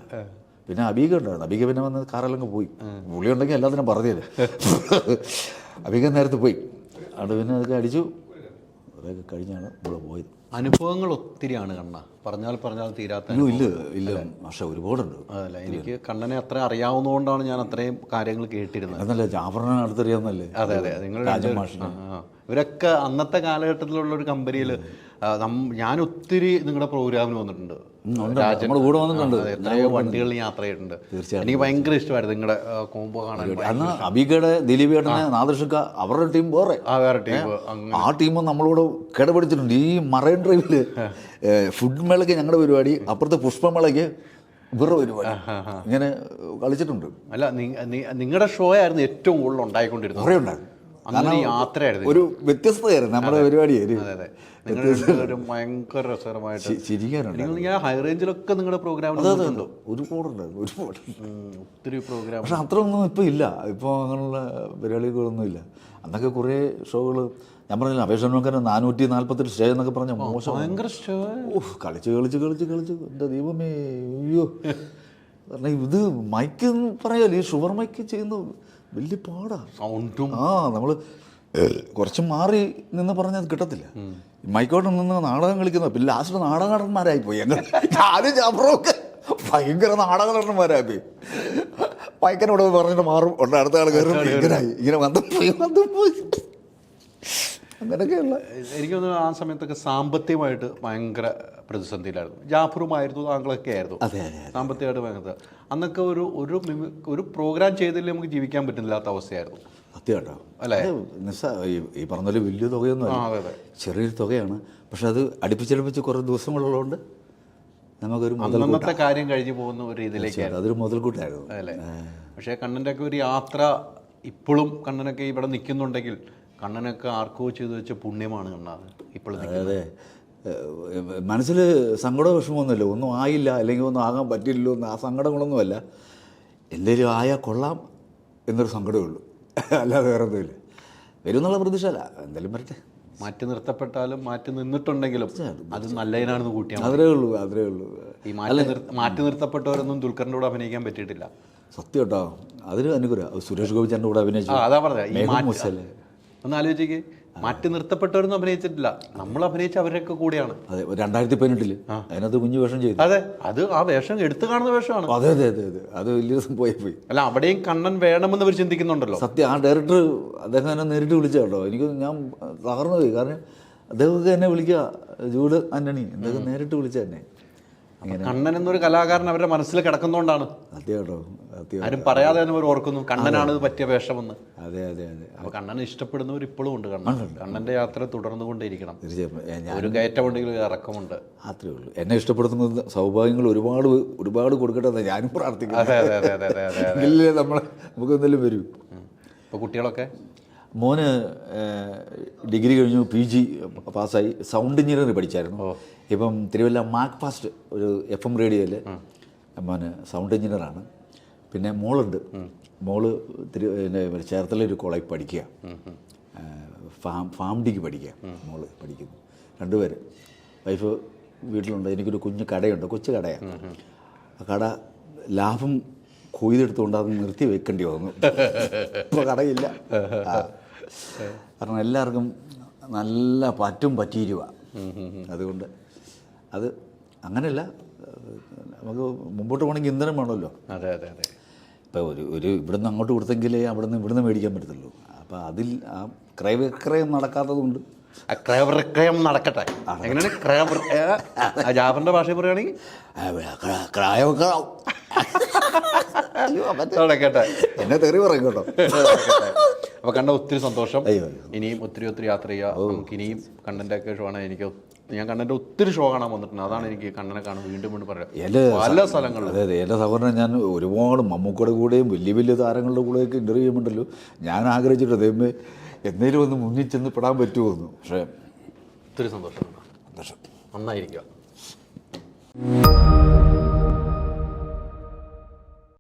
പിന്നെ അബീക ഉണ്ടായിരുന്നു അബീക പിന്നെ വന്ന് കാറെല്ലാം പോയി. പുള്ളി ഉണ്ടെങ്കിൽ എല്ലാത്തിനും പറഞ്ഞത് അബീക നേരത്തെ പോയി. അവിടെ പിന്നെ അതൊക്കെ അടിച്ചു. അതൊക്കെ കഴിഞ്ഞാണ് ഇവിടെ പോയത്. അനുഭവങ്ങൾ ഒത്തിരിയാണ് കണ്ണ. പറഞ്ഞാൽ പറഞ്ഞാൽ തീരാത്ത ഇല്ല ഇല്ല. പക്ഷെ ഒരുപാടുണ്ട്. അതല്ല. എനിക്ക് കണ്ണനെ അത്ര അറിയാവുന്നതുകൊണ്ടാണ് ഞാൻ അത്രയും കാര്യങ്ങൾ കേട്ടിരുന്നത്. അതല്ല ജാഫറിനെ അടുത്തറിയാവുന്നല്ലേ അതെ അതെ. നിങ്ങൾ ഇവരൊക്കെ അന്നത്തെ കാലഘട്ടത്തിലുള്ള ഒരു കമ്പനിയിൽ ഞാൻ ഒത്തിരി നിങ്ങളുടെ പ്രോഗ്രാമിന് വന്നിട്ടുണ്ട്. നമ്മുടെ കൂടെ വന്നിട്ടുണ്ട്. എത്രയോ വണ്ടികളിൽ യാത്ര ചെയ്തിട്ടുണ്ട്. എനിക്ക് ഭയങ്കര ഇഷ്ടമായിരുന്നു നിങ്ങളുടെ കോമ്പോ കാണാൻ. അന്ന് അബികയുടെ ദിലീപ് ഏട്ടനെ അവരുടെ ടീം വേറെ. ആ വേറെ ടീം ആ ടീം നമ്മളോട് കിടപിടിച്ചിട്ടുണ്ട്. ഈ മറൈൻ ഡ്രൈവിൽ ഫുഡ് മേളയ്ക്ക് ഞങ്ങളുടെ പരിപാടി അപ്പുറത്തെ പുഷ്പമേളയ്ക്ക് ഇവരുടെ പരിപാടി. ഇങ്ങനെ കളിച്ചിട്ടുണ്ട്. അല്ല നിങ്ങളുടെ ഷോ ആയിരുന്നു ഏറ്റവും കൂടുതൽ ഉണ്ടായിക്കൊണ്ടിരുന്നത്. കുറേ ഉണ്ടായിരുന്നു. അന്നൊരു യാത്രയായിരുന്നു. ഒരു വ്യത്യസ്തമായിരുന്നു നമ്മുടെ പരിപാടി ഒരു ഭയങ്കര രസകരമായിട്ട് ചിരിക്കാനുണ്ട് ഞാൻ ഹൈ റേഞ്ചിലൊക്കെ നിങ്ങളുടെ പ്രോഗ്രാമിൽ ഒരുപാടുണ്ടായിരുന്നു ഒരുപാട് ഒത്തിരി പ്രോഗ്രാം പക്ഷെ അത്രയൊന്നും ഇപ്പോൾ ഇല്ല. ഇപ്പോൾ അങ്ങനെയുള്ള പരിപാടികളൊന്നും ഇല്ല. അന്നൊക്കെ കുറേ ഷോകൾ ഞാൻ പറഞ്ഞില്ല അപേക്ഷ നോക്കാൻ നാനൂറ്റി നാല്പത്തെട്ട് സ്റ്റേജ് എന്നൊക്കെ പറഞ്ഞ മോശം ഭയങ്കര ഓഹ് കളിച്ച് കളിച്ച് കളിച്ച് കളിച്ച്. എന്റെ ദൈവമേ അയ്യോ. കാരണം ഇത് മൈക്ക് എന്ന് ഈ ഷുഗർ മൈക്ക് ചെയ്യുന്നത് വലിയ പാടാണ് സൗണ്ടും ആ നമ്മൾ കുറച്ച് മാറി നിന്ന് പറഞ്ഞാൽ അത് കിട്ടത്തില്ല. മൈക്കോട്ട് നിന്ന് നാടകം കളിക്കുന്ന പിന്നെ ലാസ്റ്റ് നാടകനടന്മാരായി പോയി. ഞങ്ങൾ ആദ്യം ചാപ്പറൊക്കെ ഭയങ്കര നാടകനടന്മാരായി പോയി. മൈക്കനോട് പറഞ്ഞിട്ട് മാറും. ഉണ്ട് അടുത്ത ആൾ കയറും ഇങ്ങനായി ഇങ്ങനെ വന്നു പോയി വന്നു പോയി. അങ്ങനെയൊക്കെയുള്ള. എനിക്ക് തോന്നുന്നു ആ സമയത്തൊക്കെ സാമ്പത്തികമായിട്ട് ഭയങ്കര പ്രതിസന്ധിയിലായിരുന്നു. ജാഫറുമായിരുന്നു താങ്കളൊക്കെ ആയിരുന്നു. അതെ അതെ സാമ്പത്തികമായിട്ട് ഭയങ്കര അന്നൊക്കെ ഒരു ഒരു ഒരു പ്രോഗ്രാം ചെയ്തില്ലേ നമുക്ക് ജീവിക്കാൻ പറ്റുന്നില്ലാത്ത അവസ്ഥയായിരുന്നു. സത്യമായിട്ടോ അല്ലേ? നിസ്സാ ഈ പറഞ്ഞൊരു പറഞ്ഞ പോലെ വലിയ തുകയൊന്നും അല്ല. ചെറിയൊരു തുകയാണ്. പക്ഷെ അത് അടുപ്പിച്ചടുപ്പിച്ച് കുറേ ദിവസങ്ങളുള്ളതുകൊണ്ട് നമുക്കൊരു അന്നത്തെ കാര്യം കഴിഞ്ഞു പോകുന്ന ഒരു രീതിയിലേക്ക് അതൊരു മുതൽക്കൂട്ടായിരുന്നു. അല്ലേ? പക്ഷേ കണ്ണന്റെ ഒക്കെ ഒരു യാത്ര ഇപ്പോഴും കണ്ണനൊക്കെ ഇവിടെ നിൽക്കുന്നുണ്ടെങ്കിൽ കണ്ണനൊക്കെ ആർക്കോ ചെയ്തു വെച്ച പുണ്യമാണ് കണ്ണാത് ഇപ്പോഴത്തെ അതെ മനസ്സിൽ സങ്കട വിഷമമൊന്നുമില്ല ഒന്നും ആയില്ല അല്ലെങ്കിൽ ഒന്നും ആകാൻ പറ്റില്ലല്ലോ എന്ന് ആ സങ്കടങ്ങളൊന്നുമല്ല. എന്തെങ്കിലും ആയാൽ കൊള്ളാം എന്നൊരു സങ്കടമേ ഉള്ളൂ. അല്ലാതെ വേറെ ഒന്നുമില്ല വരും എന്നുള്ള പ്രതീക്ഷ അല്ല. എന്തായാലും വരട്ടെ. മാറ്റി നിർത്തപ്പെട്ടാലും മാറ്റി നിന്നിട്ടുണ്ടെങ്കിലും അത് നല്ലതിനാണെന്ന് കൂട്ടിയാൽ. അതേ ഉള്ളൂ അതേ ഉള്ളൂ. ഈ മാറ്റി മാറ്റി നിർത്തപ്പെട്ടവരൊന്നും ദുൽഖറിന്റെ കൂടെ അഭിനയിക്കാൻ പറ്റിയിട്ടില്ല. സത്യം കേട്ടോ അതിന് അനുഗ്രഹം. സുരേഷ് ഗോപിച്ചന്റെ കൂടെ അഭിനയിച്ചു. അതാ പറഞ്ഞത് ഒന്ന് ആലോചിക്കേ. മാറ്റി നിർത്തപ്പെട്ടവരൊന്നും അഭിനയിച്ചിട്ടില്ല. നമ്മൾ അഭിനയിച്ച അവരൊക്കെ കൂടിയാണ്. അതെ രണ്ടായിരത്തി പതിനെട്ടിൽ അതിനകത്ത് കുഞ്ഞു വേഷം ചെയ്തു. അതെ അത് ആ വേഷം എടുത്തു കാണുന്ന വേഷമാണ്. അതെ അതെ അതെ അതെ. അത് വലിയ ദിവസം പോയി പോയി. അല്ല അവിടെയും കണ്ണൻ വേണമെന്ന് അവർ ചിന്തിക്കുന്നുണ്ടല്ലോ. സത്യം ആ ഡയറക്ടർ അദ്ദേഹം എന്നെ നേരിട്ട് വിളിച്ച കേട്ടോ. എനിക്ക് ഞാൻ തകർന്നു പോയി. കാരണം അദ്ദേഹമൊക്കെ എന്നെ വിളിക്കുക ജൂഡ് ആന്റണി അദ്ദേഹം നേരിട്ട് വിളിച്ച എന്നെ കണ്ണൻ എന്നൊരു കലാകാരൻ അവരുടെ മനസ്സിൽ കിടക്കുന്നോണ്ടാണ്. ആരും പറയാതെ തന്നെ അവർ ഓർക്കുന്നു കണ്ണനാണ് ഇത് പറ്റിയ വേഷമെന്ന്. അതെ അതെ അതെ. അപ്പൊ കണ്ണനെ ഇഷ്ടപ്പെടുന്നവർ ഇപ്പോഴും ഉണ്ട് കണ്ണൻ. കണ്ണന്റെ യാത്ര ഏ, ഞാൻ ഒരു കയറ്റമുണ്ടെങ്കിൽ ഒരു ഇറക്കമുണ്ട്. അത്രേ ഉള്ളൂ. എന്നെ ഇഷ്ടപ്പെടുത്തുന്നത് സൗഭാഗ്യങ്ങൾ ഒരുപാട് ഒരുപാട് കൊടുക്കട്ടെ ഞാനും പ്രാർത്ഥിക്കുന്നു. നമ്മളെ നമുക്ക് എന്തെങ്കിലും വരും. ഇപ്പൊ കുട്ടികളൊക്കെ? മോന് ഡിഗ്രി കഴിഞ്ഞു പി ജി പാസ്സായി. സൗണ്ട് എഞ്ചിനീയറിംഗ് പഠിച്ചായിരുന്നു. ഇപ്പം തിരുവല്ല മാക് ഫാസ്റ്റ് ഒരു എഫ് എം റേഡിയോയിൽ പിന്നെ സൗണ്ട് എഞ്ചിനീയറാണ് പിന്നെ മോളുണ്ട്. മോൾ തിരു ചേർത്തല ഒരു കോളേജ് പഠിക്കുക. ഫാം ഫാം ഡിക്ക് പഠിക്കുക മോൾ പഠിക്കുന്നു. രണ്ടുപേര് വൈഫ് വീട്ടിലുണ്ട്. എനിക്കൊരു കുഞ്ഞു കടയുണ്ട്. കൊച്ചു കടയാണ് ആ കട ലാഭം കൊയ്തെടുത്തുകൊണ്ട് അത് നിർത്തി വെക്കേണ്ടി വന്നു. ഇപ്പോൾ കടയില്ല. കാരണം എല്ലാവർക്കും നല്ല പറ്റും പറ്റിയിരുവാ. അതുകൊണ്ട് അത് അങ്ങനെയല്ല നമുക്ക് മുമ്പോട്ട് പോകണമെങ്കിൽ ഇന്ധനം വേണമല്ലോ. അതെ അതെ അതെ. ഇപ്പോൾ ഒരു ഒരു ഇവിടുന്ന് അങ്ങോട്ട് കൊടുത്തെങ്കിലേ അവിടുന്ന് ഇവിടുന്ന് മേടിക്കാൻ പറ്റത്തുള്ളൂ. അപ്പോൾ അതിൽ ആ ക്രയവിക്രയം നടക്കാത്തതുകൊണ്ട് ആ ക്രയവിക്രയം നടക്കട്ടെ. എങ്ങനെയാണ് ക്രയവർ ജാഫറിന്റെ ഭാഷയിൽ പറയുകയാണെങ്കിൽ? ക്രയവിക്രയം നടക്കട്ടെ. എന്നെ തെറി പറയും കേട്ടോ. അപ്പോൾ കണ്ട ഒത്തിരി സന്തോഷം. ഇനിയും ഒത്തിരി ഒത്തിരി യാത്ര ചെയ്യുക നമുക്ക് ഇനിയും കണ്ടന്റൊക്കെ ഷോ ആണ് എനിക്ക് ഞാൻ കണ്ണന്റെ ഒത്തിരി ഷോ കാണാൻ വന്നിട്ടുണ്ട്. അതാണ് എനിക്ക് കണ്ണനെ കാണാൻ വീണ്ടും വീണ്ടും പറയാം പല സ്ഥലങ്ങളിലും. അതെ അതെ. എന്റെ സഹോദരൻ ഞാൻ ഒരുപാട് മമ്മൂക്കയുടെ കൂടെയും വലിയ വലിയ താരങ്ങളുടെ കൂടെയൊക്കെ ഇന്റർവ്യൂ ചെയ്യുമ്പോണ്ടല്ലോ ഞാൻ ആഗ്രഹിച്ചിട്ട് ദൈവമേ എന്നേലും ഒന്ന് മുന്നിൽ ചെന്ന് പെടാൻ പറ്റുമോ എന്ന്. പക്ഷേ ഒത്തിരി സന്തോഷം. സന്തോഷം. നന്നായിരിക്കുക.